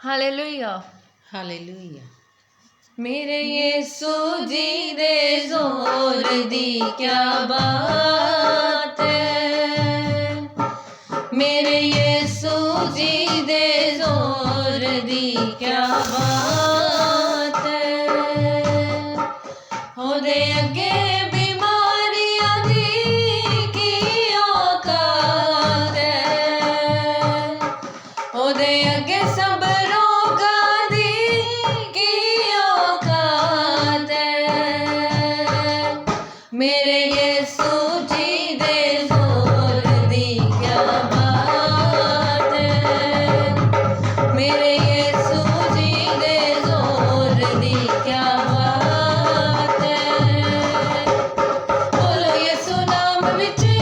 Hallelujah hallelujah ਮੇਰੇ ਯਿਸੂ ਜੀ ਦੇ ਜ਼ੋਰ ਦੀ ਕਿਆ ਬਾਤ ਹੈ। Only two.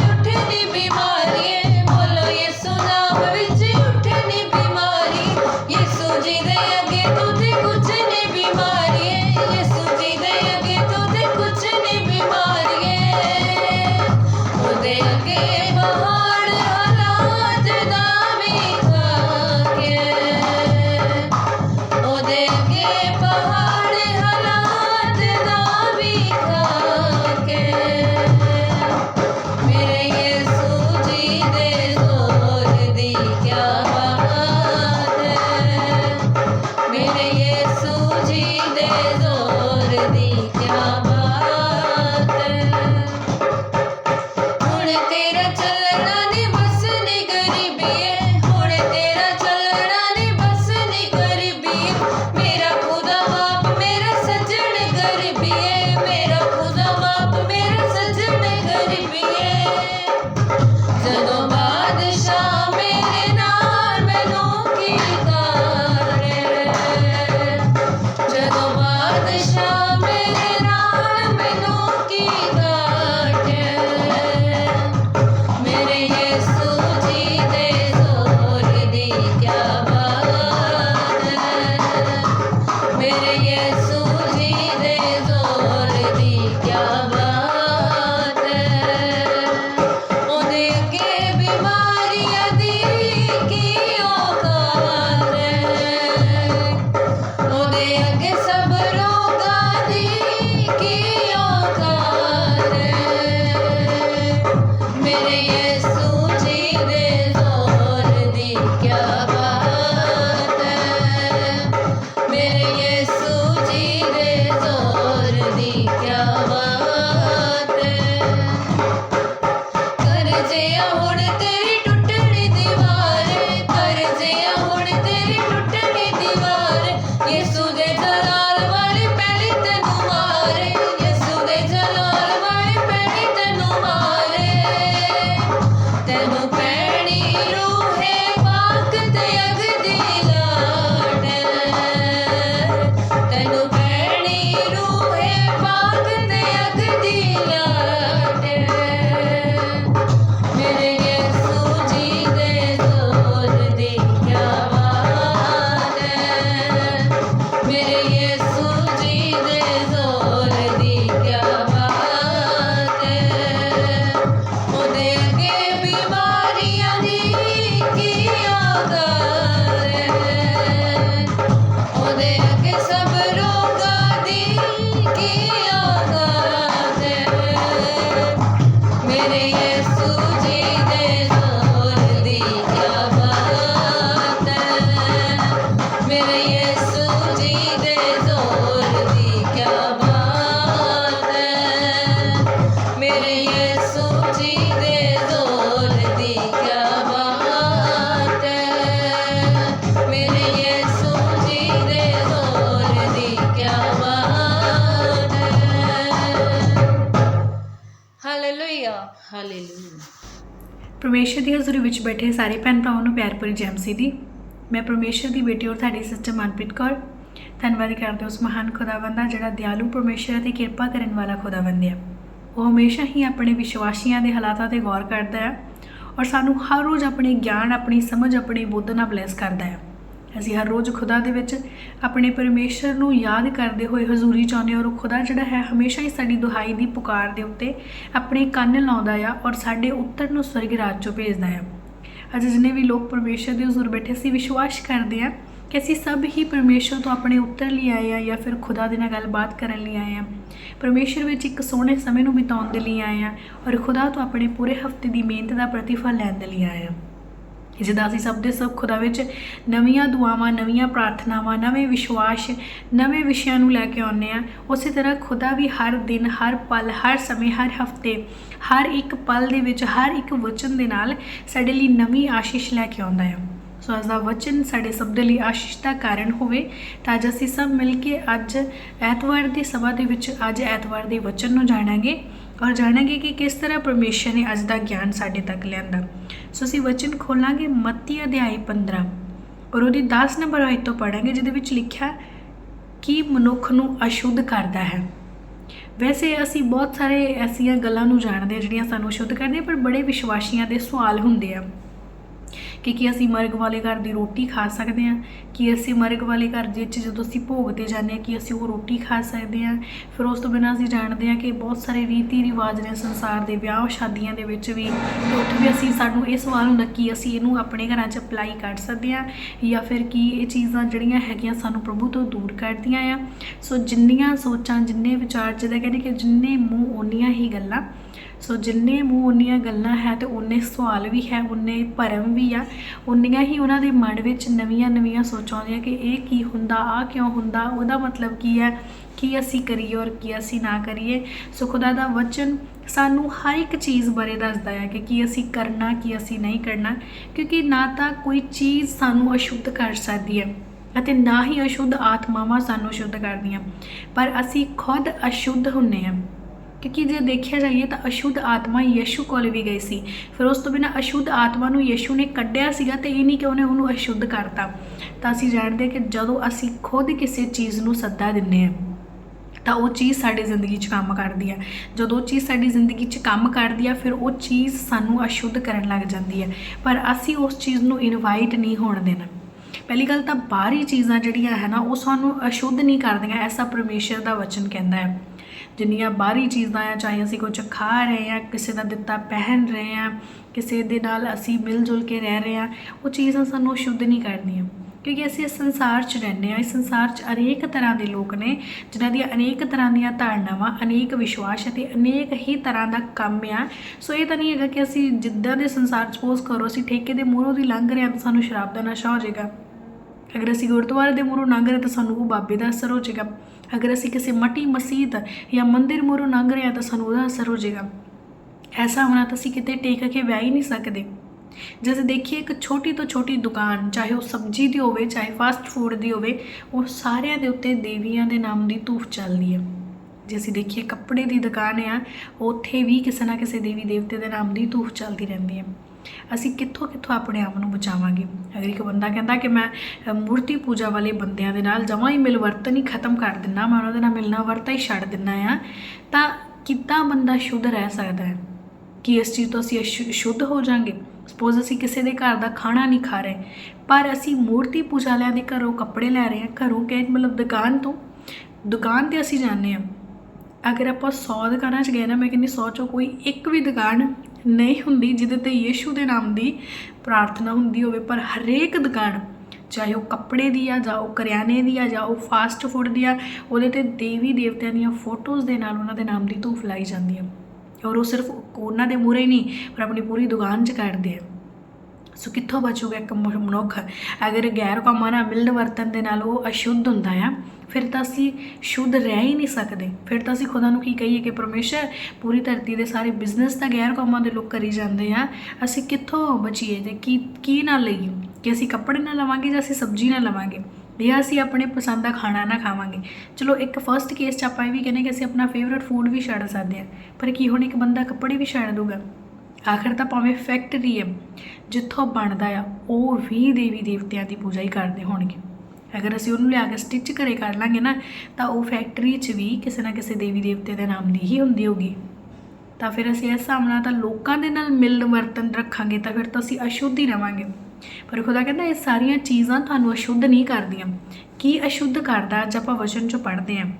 ਬੈਠੇ ਸਾਰੇ ਭੈਣ ਭਰਾਵਾਂ ਨੂੰ ਪਿਆਰ ਭਰੀ ਜੈਮਸੀ ਦੀ। ਮੈਂ ਪਰਮੇਸ਼ਰ ਦੀ ਬੇਟੀ ਔਰ ਤੁਹਾਡੀ ਸਿਸਟਰ ਮਨਪ੍ਰੀਤ ਕੌਰ। ਧੰਨਵਾਦ ਕਰਦੇ ਉਸ ਮਹਾਨ ਖੁਦਾਵੰਦ ਦਾ ਜਿਹੜਾ ਦਿਆਲੂ ਪਰਮੇਸ਼ਰ ਅਤੇ ਕਿਰਪਾ ਕਰਨ ਵਾਲਾ ਖੁਦਾਵੰਦ ਹੈ। ਉਹ ਹਮੇਸ਼ਾ ਹੀ ਆਪਣੇ ਵਿਸ਼ਵਾਸੀਆਂ ਦੇ ਹਾਲਾਤਾਂ ਤੇ ਗੌਰ ਕਰਦਾ ਹੈ ਔਰ ਸਾਨੂੰ ਹਰ ਰੋਜ਼ ਆਪਣੇ ਗਿਆਨ, ਆਪਣੀ ਸਮਝ, ਆਪਣੀ ਬੁੱਧ ਨਾਲ ਬਲੇਸ ਕਰਦਾ ਹੈ। ਅਸੀਂ ਹਰ ਰੋਜ਼ ਖੁਦਾ ਦੇ ਵਿੱਚ ਆਪਣੇ ਪਰਮੇਸ਼ਰ ਨੂੰ ਯਾਦ ਕਰਦੇ ਹੋਏ ਹਜ਼ੂਰੀ ਚਾਹੁੰਦੇ ਔਰ ਖੁਦਾ ਜਿਹੜਾ ਹੈ ਹਮੇਸ਼ਾ ਹੀ ਸਾਡੀ ਦੁਹਾਈ ਦੀ ਪੁਕਾਰ ਦੇ ਉੱਤੇ ਆਪਣੇ ਕੰਨ ਲਾਉਂਦਾ ਆ ਔਰ ਸਾਡੇ ਉੱਤਰ ਨੂੰ ਸਵਰਗ ਰਾਜ ਚੋਂ ਭੇਜਦਾ ਆ। ਅੱਜ ਜਿੰਨੇ ਵੀ ਲੋਕ ਪਰਮੇਸ਼ਰ ਦੇ ਹਜ਼ੂਰ ਬੈਠੇ ਸੀ ਵਿਸ਼ਵਾਸ ਕਰਦੇ ਆ ਕਿ ਅਸੀਂ ਸਭ ਹੀ ਪਰਮੇਸ਼ਰ ਤੋਂ ਆਪਣੇ ਉੱਤਰ ਲਈ ਆਏ ਆ ਜਾਂ ਫਿਰ ਖੁਦਾ ਦੇ ਨਾਲ ਗੱਲਬਾਤ ਕਰਨ ਲਈ ਆਏ ਆ ਪਰਮੇਸ਼ਰ ਵਿੱਚ ਇੱਕ ਸੋਹਣੇ ਸਮੇਂ ਨੂੰ ਬਿਤਾਉਣ ਦੇ ਲਈ ਆਏ ਆ ਔਰ ਖੁਦਾ ਤੋਂ ਆਪਣੇ ਪੂਰੇ ਹਫ਼ਤੇ ਦੀ ਮਿਹਨਤ ਦਾ ਪ੍ਰਤੀਫਲ ਲੈਣ ਦੇ ਲਈ ਆਏ ਆ ਜਿੱਦਾਂ ਅਸੀਂ ਸਭ ਦੇ ਸਭ ਖੁਦਾ ਵਿੱਚ ਨਵੀਆਂ ਦੁਆਵਾਂ, ਨਵੀਆਂ ਪ੍ਰਾਰਥਨਾਵਾਂ, ਨਵੇਂ ਵਿਸ਼ਵਾਸ, ਨਵੇਂ ਵਿਸ਼ਿਆਂ ਨੂੰ ਲੈ ਕੇ ਆਉਂਦੇ ਆ ਉਸੇ ਤਰ੍ਹਾਂ ਖੁਦਾ ਵੀ ਹਰ ਦਿਨ, ਹਰ ਪਲ, ਹਰ ਸਮੇਂ, ਹਰ ਹਫ਼ਤੇ ਹਰ ਇੱਕ ਪਲ ਦੇ ਵਿੱਚ, ਹਰ ਇੱਕ ਵਚਨ ਦੇ ਨਾਲ ਸਾਡੇ ਲਈ ਨਵੀਂ ਆਸ਼ੀਸ਼ ਲੈ ਕੇ ਆਉਂਦਾ ਹੈ। ਸੋ ਅੱਜ ਦਾ ਵਚਨ ਸਾਡੇ ਸਭ ਦੇ ਲਈ ਆਸ਼ੀਸ਼ ਦਾ ਕਾਰਨ ਹੋਵੇ, ਤਾਂ ਅੱਜ ਅਸੀਂ ਸਭ ਮਿਲ ਕੇ ਅੱਜ ਐਤਵਾਰ ਦੀ ਸਭਾ ਦੇ ਵਿੱਚ ਅੱਜ ਐਤਵਾਰ ਦੇ ਵਚਨ ਨੂੰ ਜਾਣਾਂਗੇ ਔਰ ਜਾਣਾਂਗੇ ਕਿ ਕਿਸ ਤਰ੍ਹਾਂ ਪਰਮੇਸ਼ਰ ਨੇ ਅੱਜ ਦਾ ਗਿਆਨ ਸਾਡੇ ਤੱਕ ਲਿਆਂਦਾ। ਸੋ ਅਸੀਂ ਵਚਨ ਖੋਲਾਂਗੇ ਮੱਤੀ ਅਧਿਆਇ 15 ਔਰ ਉਹਦੀ 10 ਨੰਬਰ ਆਇਤ ਤੋਂ ਪੜਾਂਗੇ ਜਿਹਦੇ ਵਿੱਚ ਲਿਖਿਆ ਕਿ ਮਨੁੱਖ ਨੂੰ ਅਸ਼ੁੱਧ ਕਰਦਾ ਹੈ। ਵੈਸੇ ਅਸੀਂ ਬਹੁਤ ਸਾਰੇ ਐਸੀਆਂ ਗੱਲਾਂ ਨੂੰ ਜਾਣਦੇ ਹਾਂ ਜਿਹੜੀਆਂ ਸਾਨੂੰ ਅਸ਼ੁੱਧ ਕਰਦੀਆਂ, ਪਰ ਬੜੇ ਵਿਸ਼ਵਾਸੀਆਂ ਦੇ ਸਵਾਲ ਹੁੰਦੇ ਆ। ਕਿ ਕੀ ਅਸੀਂ ਮਰਗ ਵਾਲੇ ਘਰ ਦੀ ਰੋਟੀ ਖਾ ਸਕਦੇ ਹਾਂ? ਕਿ ਅਸੀਂ ਮਰਗ ਵਾਲੇ ਘਰ ਦੇ ਵਿੱਚ ਜਦੋਂ ਅਸੀਂ ਭੋਗ ਤੇ ਜਾਂਦੇ ਹਾਂ, ਕਿ ਅਸੀਂ ਉਹ ਰੋਟੀ ਖਾ ਸਕਦੇ ਹਾਂ? ਫਿਰ ਉਸ ਤੋਂ ਬਿਨਾਂ ਅਸੀਂ ਜਾਣਦੇ ਹਾਂ ਕਿ ਬਹੁਤ ਸਾਰੇ ਰੀਤੀ ਰਿਵਾਜ ਨੇ ਸੰਸਾਰ ਦੇ ਵਿਆਹ ਸ਼ਾਦੀਆਂ ਦੇ ਵਿੱਚ ਵੀ ਤੇ ਉੱਥੇ ਵੀ ਅਸੀਂ ਸਾਨੂੰ ਇਹ ਸਵਾਲ ਹੁੰਦਾ ਕਿ ਅਸੀਂ ਇਹਨੂੰ ਆਪਣੇ ਘਰਾਂ 'ਚ ਅਪਲਾਈ ਕਰ ਸਕਦੇ ਹਾਂ ਜਾਂ ਫਿਰ ਕੀ ਇਹ ਚੀਜ਼ਾਂ ਜਿਹੜੀਆਂ ਹੈਗੀਆਂ ਸਾਨੂੰ ਪ੍ਰਭੂ ਤੋਂ ਦੂਰ ਕਰਦੀਆਂ ਆ? ਸੋ ਜਿੰਨੀਆਂ ਸੋਚਾਂ, ਜਿੰਨੇ ਵਿਚਾਰ ਜਿਹਦਾ ਕਹਿੰਦੇ ਕਿ ਜਿੰਨੇ ਮੂੰਹ ਓਨੀਆਂ ਹੀ ਗੱਲਾਂ ਸੋ ਜਿੰਨੇ ਮੂੰਹ ਉਨੀਆਂ ਗੱਲਾਂ ਹੈ ਤੇ ਉਨੇ ਸਵਾਲ ਵੀ ਹੈ, ਉਨੇ ਭਰਮ ਵੀ ਆ, ਉਨੀਆਂ ਹੀ ਉਹਨਾਂ ਦੇ ਮਨ ਵਿੱਚ ਨਵੀਆਂ ਨਵੀਆਂ ਸੋਚਾਂ ਆਉਂਦੀਆਂ ਕਿ ਇਹ ਕੀ ਹੁੰਦਾ ਆ ਕਿਉਂ ਹੁੰਦਾ, ਉਹਦਾ ਮਤਲਬ ਕੀ ਹੈ, ਕੀ ਅਸੀਂ ਕਰੀਏ ਔਰ ਕੀ ਅਸੀਂ ਨਾ ਕਰੀਏ। ਸੋ ਖੁਦਾ ਦਾ ਵਚਨ ਸਾਨੂੰ ਹਰ ਇੱਕ ਚੀਜ਼ ਬਾਰੇ ਦੱਸਦਾ ਹੈ ਕਿ ਕੀ ਅਸੀਂ ਕਰਨਾ, ਕੀ ਅਸੀਂ ਨਹੀਂ ਕਰਨਾ, ਕਿਉਂਕਿ ਨਾ ਤਾਂ ਕੋਈ ਚੀਜ਼ ਸਾਨੂੰ ਅਸ਼ੁੱਧ ਕਰ ਸਕਦੀ ਹੈ ਅਤੇ ਨਾ ਹੀ ਅਸ਼ੁੱਧ ਆਤਮਾਵਾਂ ਸਾਨੂੰ ਅਸ਼ੁੱਧ ਕਰਦੀਆਂ। ਪਰ ਅਸੀਂ ਖੁਦ ਅਸ਼ੁੱਧ ਹੁੰਨੇ ਹਾਂ। ਕਿਉਂਕਿ ਜੇ ਦੇਖਿਆ ਜਾਈਏ ਤਾਂ ਅਸ਼ੁੱਧ ਆਤਮਾ ਯਿਸੂ ਕੋਲ ਵੀ ਗਈ ਸੀ। ਫਿਰ ਉਸ ਤੋਂ ਬਿਨਾਂ ਅਸ਼ੁੱਧ ਆਤਮਾ ਨੂੰ ਯਿਸੂ ਨੇ ਕੱਢਿਆ ਸੀਗਾ ਤੇ ਇਹ ਨਹੀਂ ਕਿ ਉਹਨੇ ਉਹਨੂੰ ਅਸ਼ੁੱਧ ਕਰਤਾ। ਤਾਂ ਅਸੀਂ ਜਾਣਦੇ ਕਿ ਜਦੋਂ ਅਸੀਂ ਖੁਦ ਕਿਸੇ ਚੀਜ਼ ਨੂੰ ਸੱਦਾ ਦਿੰਨੇ ਆ ਤਾਂ ਉਹ ਚੀਜ਼ ਸਾਡੀ ਜ਼ਿੰਦਗੀ 'ਚ ਕੰਮ ਕਰਦੀ ਹੈ ਜਦੋਂ ਉਹ ਚੀਜ਼ ਸਾਡੀ ਜ਼ਿੰਦਗੀ 'ਚ ਕੰਮ ਕਰਦੀ ਹੈ ਫਿਰ ਉਹ ਚੀਜ਼ ਸਾਨੂੰ ਅਸ਼ੁੱਧ ਕਰਨ ਲੱਗ ਜਾਂਦੀ ਹੈ ਪਰ ਅਸੀਂ ਉਸ ਚੀਜ਼ ਨੂੰ ਇਨਵਾਈਟ ਨਹੀਂ ਹੋਣ ਦੇਣਾ। ਪਹਿਲੀ ਗੱਲ ਤਾਂ ਬਾਹਰੀ ਚੀਜ਼ਾਂ ਜਿਹੜੀਆਂ ਹੈ ਨਾ, ਉਹ ਸਾਨੂੰ ਅਸ਼ੁੱਧ ਨਹੀਂ ਕਰਦੀਆਂ, ਐਸਾ ਪਰਮੇਸ਼ਰ ਦਾ ਵਚਨ ਕਹਿੰਦਾ ਹੈ। ਜਿੰਨੀਆਂ ਬਾਹਰੀ ਚੀਜ਼ਾਂ ਆ, ਚਾਹੇ ਅਸੀਂ ਕੁਝ ਖਾ ਰਹੇ ਆ, ਕਿਸੇ ਦਾ ਦਿੱਤਾ ਪਹਿਨ ਰਹੇ ਆ, ਕਿਸੇ ਦੇ ਨਾਲ ਅਸੀਂ ਮਿਲ ਜੁਲ ਕੇ ਰਹਿ ਰਹੇ ਆ, ਉਹ ਚੀਜ਼ਾਂ ਸਾਨੂੰ ਸ਼ੁੱਧ ਨਹੀਂ ਕਰਦੀਆਂ ਕਿਉਂਕਿ ਅਸੀਂ ਇਸ ਸੰਸਾਰ 'ਚ ਰਹਿੰਦੇ ਆ ਇਸ ਸੰਸਾਰ 'ਚ ਅਨੇਕ ਤਰ੍ਹਾਂ ਦੇ ਲੋਕ ਨੇ, ਜਿਨ੍ਹਾਂ ਦੀਆਂ ਅਨੇਕ ਤਰ੍ਹਾਂ ਦੀਆਂ ਧਾਰਨਾਵਾਂ, ਅਨੇਕ ਵਿਸ਼ਵਾਸ ਅਤੇ ਅਨੇਕ ਹੀ ਤਰ੍ਹਾਂ ਦਾ ਕੰਮ ਆ। ਸੋ ਇਹ ਤਾਂ ਨਹੀਂ ਹੈਗਾ ਕਿ ਅਸੀਂ ਜਿੱਦਾਂ ਦੇ ਸੰਸਾਰ 'ਚ ਪੋਜ਼ ਕਰੋ ਅਸੀਂ ਠੇਕੇ ਦੇ ਮੂਹਰੋਂ ਦੀ ਲੰਘ ਰਹੇ ਆ ਤਾਂ ਸਾਨੂੰ ਸ਼ਰਾਬ ਦਾ ਨਸ਼ਾ ਹੋ ਜਾਏਗਾ। ਅਗਰ ਅਸੀਂ ਗੁਰਦੁਆਰੇ ਦੇ ਮੂਹਰੋਂ ਲੰਘ ਰਹੇ ਤਾਂ ਸਾਨੂੰ ਉਹ ਬਾਬੇ ਦਾ ਅਸਰ ਹੋ ਜਾਏਗਾ। ਅਗਰ ਅਸੀਂ ਕਿਸੇ ਮੱਟੀ ਮਸਜਿਦ ਜਾਂ ਮੰਦਿਰ ਮੂਹਰੋਂ ਲੰਘ ਰਹੇ ਹਾਂ ਤਾਂ ਸਾਨੂੰ ਉਹਦਾ ਅਸਰ ਹੋ ਜਾਏਗਾ। ਐਸਾ ਹੋਣਾ ਤਾਂ ਅਸੀਂ ਕਿਤੇ ਟੇਕ ਕੇ ਬਹਿ ਹੀ ਨਹੀਂ ਸਕਦੇ। ਜੇ ਅਸੀਂ ਦੇਖੀਏ ਇੱਕ ਛੋਟੀ ਤੋਂ ਛੋਟੀ ਦੁਕਾਨ, ਚਾਹੇ ਉਹ ਸਬਜ਼ੀ ਦੀ ਹੋਵੇ, ਚਾਹੇ ਫਾਸਟ ਫੂਡ ਦੀ ਹੋਵੇ, ਉਹ ਸਾਰਿਆਂ ਦੇ ਉੱਤੇ ਦੇਵੀਆਂ ਦੇ ਨਾਮ ਦੀ ਧੂਫ ਚੱਲਦੀ ਹੈ। ਜੇ ਅਸੀਂ ਦੇਖੀਏ ਕੱਪੜੇ ਦੀ ਦੁਕਾਨ ਆ, ਉੱਥੇ ਵੀ ਕਿਸੇ ਨਾ ਕਿਸੇ ਦੇਵੀ ਦੇਵਤੇ ਦੇ ਨਾਮ ਦੀ ਧੂਫ ਚੱਲਦੀ ਰਹਿੰਦੀ ਹੈ। ਅਸੀਂ ਕਿੱਥੋਂ ਕਿੱਥੋਂ ਆਪਣੇ ਆਪ ਨੂੰ ਬਚਾਵਾਂਗੇ? ਅਗਰ ਇੱਕ ਬੰਦਾ ਕਹਿੰਦਾ ਕਿ ਮੈਂ ਮੂਰਤੀ ਪੂਜਾ ਵਾਲੇ ਬੰਦਿਆਂ ਦੇ ਨਾਲ ਜਮਾਂ ਹੀ ਮਿਲ ਵਰਤਨ ਹੀ ਖਤਮ ਕਰ ਦਿੰਨਾ, ਮੈਂ ਉਹਨਾਂ ਦੇ ਨਾਲ ਮਿਲਣਾ ਵਰਤਾ ਹੀ ਛੱਡ ਦਿੰਨਾ ਆ, ਤਾਂ ਕਿੱਦਾਂ ਬੰਦਾ ਸ਼ੁੱਧ ਰਹਿ ਸਕਦਾ ਹੈ? ਕਿ ਇਸ ਚੀਜ਼ ਤੋਂ ਅਸੀਂ ਅਸ਼ੁ- ਸ਼ੁੱਧ ਹੋ ਜਾਾਂਗੇ? ਸਪੋਜ਼ ਅਸੀਂ ਕਿਸੇ ਦੇ ਘਰ ਦਾ ਖਾਣਾ ਨਹੀਂ ਖਾ ਰਹੇ, ਪਰ ਅਸੀਂ ਮੂਰਤੀ ਪੂਜਾ ਵਾਲਿਆਂ ਦੇ ਘਰੋਂ ਕੱਪੜੇ ਲੈ ਰਹੇ ਹਾਂ, ਘਰੋਂ ਕਿ ਮਤਲਬ ਦੁਕਾਨ ਤੋਂ, ਦੁਕਾਨ ਤੇ ਅਸੀਂ ਜਾਂਦੇ ਹਾਂ। ਅਗਰ ਆਪਾਂ 100 ਦੁਕਾਨਾਂ 'ਚ ਗਏ ਨਾ, ਮੈਂ ਕਹਿੰਦੀ 100 ਚੋਂ ਕੋਈ ਇੱਕ ਵੀ ਦੁਕਾਨ ਨਹੀਂ ਹੁੰਦੀ, ਜਿਹਦੇ ਤੇ ਯੀਸ਼ੂ ਦੇ ਨਾਮ ਦੀ ਪ੍ਰਾਰਥਨਾ ਹੁੰਦੀ ਹੋਵੇ, ਪਰ ਹਰੇਕ ਦੁਕਾਨ, ਚਾਹੇ ਉਹ ਕੱਪੜੇ ਦੀ ਆ, ਜਾਂ ਉਹ ਕਰਿਆਨੇ ਦੀ ਆ, ਜਾਂ ਉਹ ਫਾਸਟ ਫੂਡ ਦੀ ਆ, ਉਹਦੇ ਤੇ ਦੇਵੀ ਦੇਵਤਿਆਂ ਦੀਆਂ ਫੋਟੋਜ਼ ਦੇ ਨਾਲ ਉਹਨਾਂ ਦੇ ਨਾਮ ਦੀ ਧੂਫ ਲਾਈ ਜਾਂਦੀ ਹੈ ਔਰ ਉਹ ਸਿਰਫ ਉਹਨਾਂ ਦੇ ਮੂਹਰੇ ਨਹੀਂ, ਪਰ ਆਪਣੀ ਪੂਰੀ ਦੁਕਾਨ 'ਚ ਕਰਦੇ ਆ। ਸੋ ਕਿੱਥੋਂ ਬਚੂਗਾ ਇੱਕ ਮਨੁੱਖ? ਅਗਰ ਗੈਰ ਕੰਮਾਂ ਨਾਲ ਮਿਲਣ ਵਰਤਨ ਦੇ ਨਾਲ ਉਹ ਅਸ਼ੁੱਧ ਹੁੰਦਾ ਆ, ਫਿਰ ਤਾਂ ਅਸੀਂ ਸ਼ੁੱਧ ਰਹਿ ਹੀ ਨਹੀਂ ਸਕਦੇ। ਫਿਰ ਤਾਂ ਅਸੀਂ ਖੁਦਾ ਨੂੰ ਕੀ ਕਹੀਏ ਕਿ ਪਰਮੇਸ਼ਰ, ਪੂਰੀ ਧਰਤੀ ਦੇ ਸਾਰੇ ਬਿਜ਼ਨਸ ਤਾਂ ਗੈਰ ਕੌਮਾਂ ਦੇ ਲੋਕ ਕਰੀ ਜਾਂਦੇ ਆ, ਅਸੀਂ ਕਿੱਥੋਂ ਬਚੀਏ ਤੇ ਕੀ ਕੀ ਨਾ ਲਈਏ? ਕਿ ਅਸੀਂ ਕੱਪੜੇ ਨਾ ਲਵਾਂਗੇ ਜਾਂ ਅਸੀਂ ਸਬਜ਼ੀ ਨਾ ਲਵਾਂਗੇ? ਜਾਂ ਅਸੀਂ ਆਪਣੇ ਪਸੰਦ ਦਾ ਖਾਣਾ ਨਾ ਖਾਵਾਂਗੇ? ਚਲੋ, ਇੱਕ ਫਰਸਟ ਕੇਸ 'ਚ ਆਪਾਂ ਇਹ ਵੀ ਕਹਿੰਦੇ ਕਿ ਅਸੀਂ ਆਪਣਾ ਫੇਵਰਿਟ ਫੂਡ ਵੀ ਛੱਡ ਸਕਦੇ ਹਾਂ ਪਰ ਕੀ ਹੁਣ ਇੱਕ ਬੰਦਾ ਕੱਪੜੇ ਵੀ ਛੱਡ ਦੂਗਾ ਆਖਰ ਤਾਂ ਭਾਵੇਂ ਫੈਕਟਰੀ ਹੈ, ਜਿੱਥੋਂ ਬਣਦਾ ਆ, ਉਹ ਵੀ ਦੇਵੀ ਦੇਵਤਿਆਂ ਦੀ ਪੂਜਾ ਹੀ ਕਰਦੇ ਹੋਣਗੇ। ਅਗਰ ਅਸੀਂ ਉਹਨੂੰ ਲਿਆ ਕੇ ਸਟਿਚ ਕਰੇ ਕਰ ਲਾਂਗੇ ਨਾ, ਤਾਂ ਉਹ ਫੈਕਟਰੀ 'ਚ ਵੀ ਕਿਸੇ ਨਾ ਕਿਸੇ ਦੇਵੀ ਦੇਵਤੇ ਦੇ ਨਾਮ ਦੀ ਹੀ ਹੁੰਦੀ ਹੋਗੀ ਤਾਂ ਫਿਰ ਅਸੀਂ ਇਸ ਹਿਸਾਬ ਨਾਲ ਤਾਂ ਲੋਕਾਂ ਦੇ ਨਾਲ ਮਿਲਣ ਵਰਤਨ ਰੱਖਾਂਗੇ, ਤਾਂ ਫਿਰ ਤਾਂ ਅਸੀਂ ਅਸ਼ੁੱਧ ਹੀ ਰਵਾਂਗੇ। ਪਰ ਖੁਦਾ ਕਹਿੰਦਾ ਇਹ ਸਾਰੀਆਂ ਚੀਜ਼ਾਂ ਤੁਹਾਨੂੰ ਅਸ਼ੁੱਧ ਨਹੀਂ ਕਰਦੀਆਂ। ਕੀ ਅਸ਼ੁੱਧ ਕਰਦਾ, ਅੱਜ ਆਪਾਂ ਵਚਨ ਚੋਂ ਪੜ੍ਹਦੇ ਹਾਂ।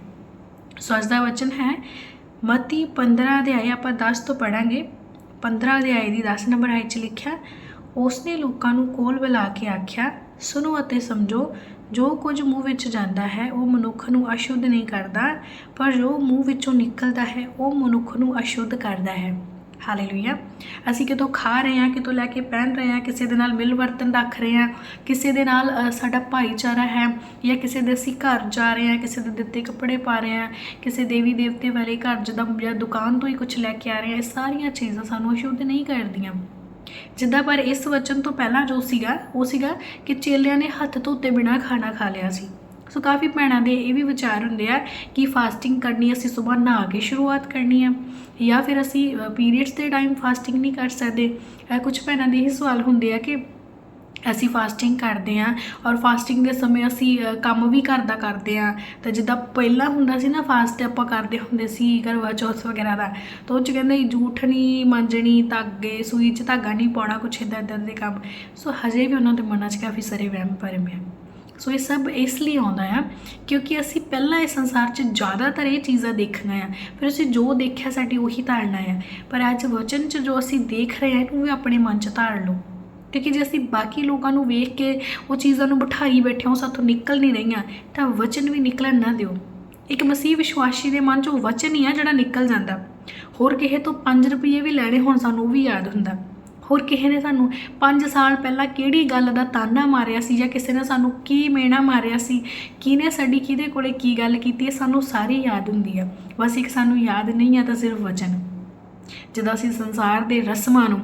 ਸੋ ਅੱਜ ਦਾ ਵਚਨ ਹੈ, ਮਤੀ 15 ਆਏ ਆਪਾਂ 10 ਤੋਂ ਪੜਾਂਗੇ 15 ਅਧਿਆਇ ਦੀ 10 ਨੰਬਰ ਆਇਤ ਚ ਲਿਖਿਆ ਉਸ ਨੇ ਲੋਕਾਂ ਨੂੰ ਕੋਲ ਬੁਲਾ ਕੇ ਆਖਿਆ, ਸੁਣੋ ਅਤੇ ਸਮਝੋ, ਜੋ ਕੁਝ ਮੂੰਹ ਵਿੱਚ ਜਾਂਦਾ ਹੈ, ਉਹ ਮਨੁੱਖ ਨੂੰ ਅਸ਼ੁੱਧ ਨਹੀਂ ਕਰਦਾ, ਪਰ ਜੋ ਮੂੰਹ ਵਿੱਚੋਂ ਨਿਕਲਦਾ ਹੈ, ਉਹ ਮਨੁੱਖ ਨੂੰ ਅਸ਼ੁੱਧ ਕਰਦਾ ਹੈ। ਹਾਲੇਲੂਇਆ ਅਸੀਂ ਕਿਤੋਂ ਖਾ ਰਹੇ ਹਾਂ, ਕਿਤੋਂ ਲੈ ਕੇ ਪਹਿਨ ਰਹੇ ਹਾਂ, ਕਿਸੇ ਦੇ ਨਾਲ ਮਿਲ ਵਰਤਨ ਰੱਖ ਰਹੇ ਹਾਂ, ਕਿਸੇ ਦੇ ਨਾਲ ਸਾਡਾ ਭਾਈਚਾਰਾ ਹੈ ਜਾਂ ਕਿਸੇ ਦੇ ਅਸੀਂ ਘਰ ਜਾ ਰਹੇ ਹਾਂ, ਕਿਸੇ ਦੇ ਦਿੱਤੇ ਕੱਪੜੇ ਪਾ ਰਹੇ ਹਾਂ, ਕਿਸੇ ਦੇਵੀ ਦੇਵਤੇ ਵਾਲੇ ਘਰ ਜਦੋਂ ਜਾਂ ਦੁਕਾਨ ਤੋਂ ਹੀ ਕੁਝ ਲੈ ਕੇ ਆ ਰਹੇ ਹਾਂ, ਇਹ ਸਾਰੀਆਂ ਚੀਜ਼ਾਂ ਸਾਨੂੰ ਅਸ਼ੁੱਧ ਨਹੀਂ ਕਰਦੀਆਂ। ਜਿੱਦਾਂ ਪਰ ਇਸ ਵਚਨ ਤੋਂ ਪਹਿਲਾਂ ਜੋ ਸੀਗਾ, ਉਹ ਸੀਗਾ ਕਿ ਚੇਲਿਆਂ ਨੇ ਹੱਥ ਧੋਤੇ ਬਿਨਾਂ ਖਾਣਾ ਖਾ ਲਿਆ ਸੀ। ਸੋ ਕਾਫੀ ਭੈਣਾਂ ਦੇ ਇਹ ਵੀ ਵਿਚਾਰ ਹੁੰਦੇ ਆ ਕਿ ਫਾਸਟਿੰਗ ਕਰਨੀ ਅਸੀਂ ਸਵੇਰ ਨਹਾ ਕੇ ਸ਼ੁਰੂਆਤ ਕਰਨੀ ਆ ਜਾਂ ਫਿਰ ਅਸੀਂ ਪੀਰੀਅਡਸ ਦੇ ਟਾਈਮ ਫਾਸਟਿੰਗ ਨਹੀਂ ਕਰ ਸਕਦੇ। ਕੁਝ ਭੈਣਾਂ ਦੇ ਇਹ ਸਵਾਲ ਹੁੰਦੇ ਆ ਕਿ ਅਸੀਂ ਫਾਸਟਿੰਗ ਕਰਦੇ ਆ ਔਰ ਫਾਸਟਿੰਗ ਦੇ ਸਮੇਂ ਅਸੀਂ ਕੰਮ ਵੀ ਘਰ ਦਾ ਕਰਦੇ ਆ। ਤਾਂ ਜਿੱਦਾਂ ਪਹਿਲਾਂ ਹੁੰਦਾ ਸੀ ਨਾ ਫਾਸਟ ਆਪਾਂ ਕਰਦੇ ਹੁੰਦੇ ਸੀ ਕਰਵਾ ਚੌਥ ਵਗੈਰਾ ਦਾ, ਤਾਂ ਉਹ ਚ ਕਹਿੰਦੇ ਸੀ ਜੂਠ ਨਹੀਂ ਮਾਂਜਣੀ, ਧਾਗੇ ਸੂਈ ਚ ਧਾਗਾ ਨਹੀਂ ਪਾਉਣਾ, ਕੁਛ ਇਦਾਂ ਇਦਾਂ ਦੇ ਕੰਮ। ਸੋ ਹਜੇ ਵੀ ਉਹਨਾਂ ਦੇ ਮਨਾਂ 'ਚ ਕਾਫੀ ਸਾਰੇ ਵਹਿਮ ਭਰਮ ਹੈ ਸੋ ਇਹ ਸਭ ਇਸ ਲਈ ਆਉਂਦਾ ਆ, ਕਿਉਂਕਿ ਅਸੀਂ ਪਹਿਲਾਂ ਇਸ ਸੰਸਾਰ 'ਚ ਜ਼ਿਆਦਾਤਰ ਇਹ ਚੀਜ਼ਾਂ ਦੇਖਣਾ ਆ। ਫਿਰ ਅਸੀਂ ਜੋ ਦੇਖਿਆ ਸਾਡੀ ਉਹੀ ਧਾਰਨਾ ਆ। ਪਰ ਅੱਜ ਵਚਨ 'ਚ ਜੋ ਅਸੀਂ ਦੇਖ ਰਹੇ ਹਾਂ ਇਹਨੂੰ ਵੀ ਆਪਣੇ ਮਨ 'ਚ ਧਾਰ ਲਓ। ਕਿਉਂਕਿ ਜੇ ਅਸੀਂ ਬਾਕੀ ਲੋਕਾਂ ਨੂੰ ਵੇਖ ਕੇ ਉਹ ਚੀਜ਼ਾਂ ਨੂੰ ਬਿਠਾਈ ਬੈਠੇ ਹਾਂ ਸਾਥੋਂ ਨਿਕਲ ਨਹੀਂ ਰਹੀਆਂ, ਤਾਂ ਵਚਨ ਵੀ ਨਿਕਲਣ ਨਾ ਦਿਓ। ਇੱਕ ਮਸੀਹ ਵਿਸ਼ਵਾਸੀ ਦੇ ਮਨ 'ਚੋਂ ਵਚਨ ਹੀ ਆ ਜਿਹੜਾ ਨਿਕਲ ਜਾਂਦਾ। ਹੋਰ ਕਿਸੇ ਤੋਂ 5 ਰੁਪਏ ਵੀ ਲੈਣੇ ਹੋਣ, ਸਾਨੂੰ ਉਹ ਵੀ ਯਾਦ ਹੁੰਦਾ। ਹੋਰ ਕਿਸੇ ਨੇ ਸਾਨੂੰ 5 ਸਾਲ ਪਹਿਲਾਂ ਕਿਹੜੀ ਗੱਲ ਦਾ ਤਾਨਾ ਮਾਰਿਆ ਸੀ ਜਾਂ ਕਿਸੇ ਨੇ ਸਾਨੂੰ ਕੀ ਮੇਣਾ ਮਾਰਿਆ ਸੀ? ਕਿਹਨੇ ਸਾਡੀ, ਕਿਹਦੇ ਕੋਲੇ ਕੀ ਗੱਲ ਕੀਤੀ ਹੈ, ਸਾਨੂੰ ਸਾਰੀ ਯਾਦ ਹੁੰਦੀ ਆ। ਬਸ ਇੱਕ ਸਾਨੂੰ ਯਾਦ ਨਹੀਂ ਆ ਤਾਂ ਸਿਰਫ ਵਚਨ। ਜਦੋਂ ਅਸੀਂ ਸੰਸਾਰ ਦੇ ਰਸਮਾਂ ਨੂੰ,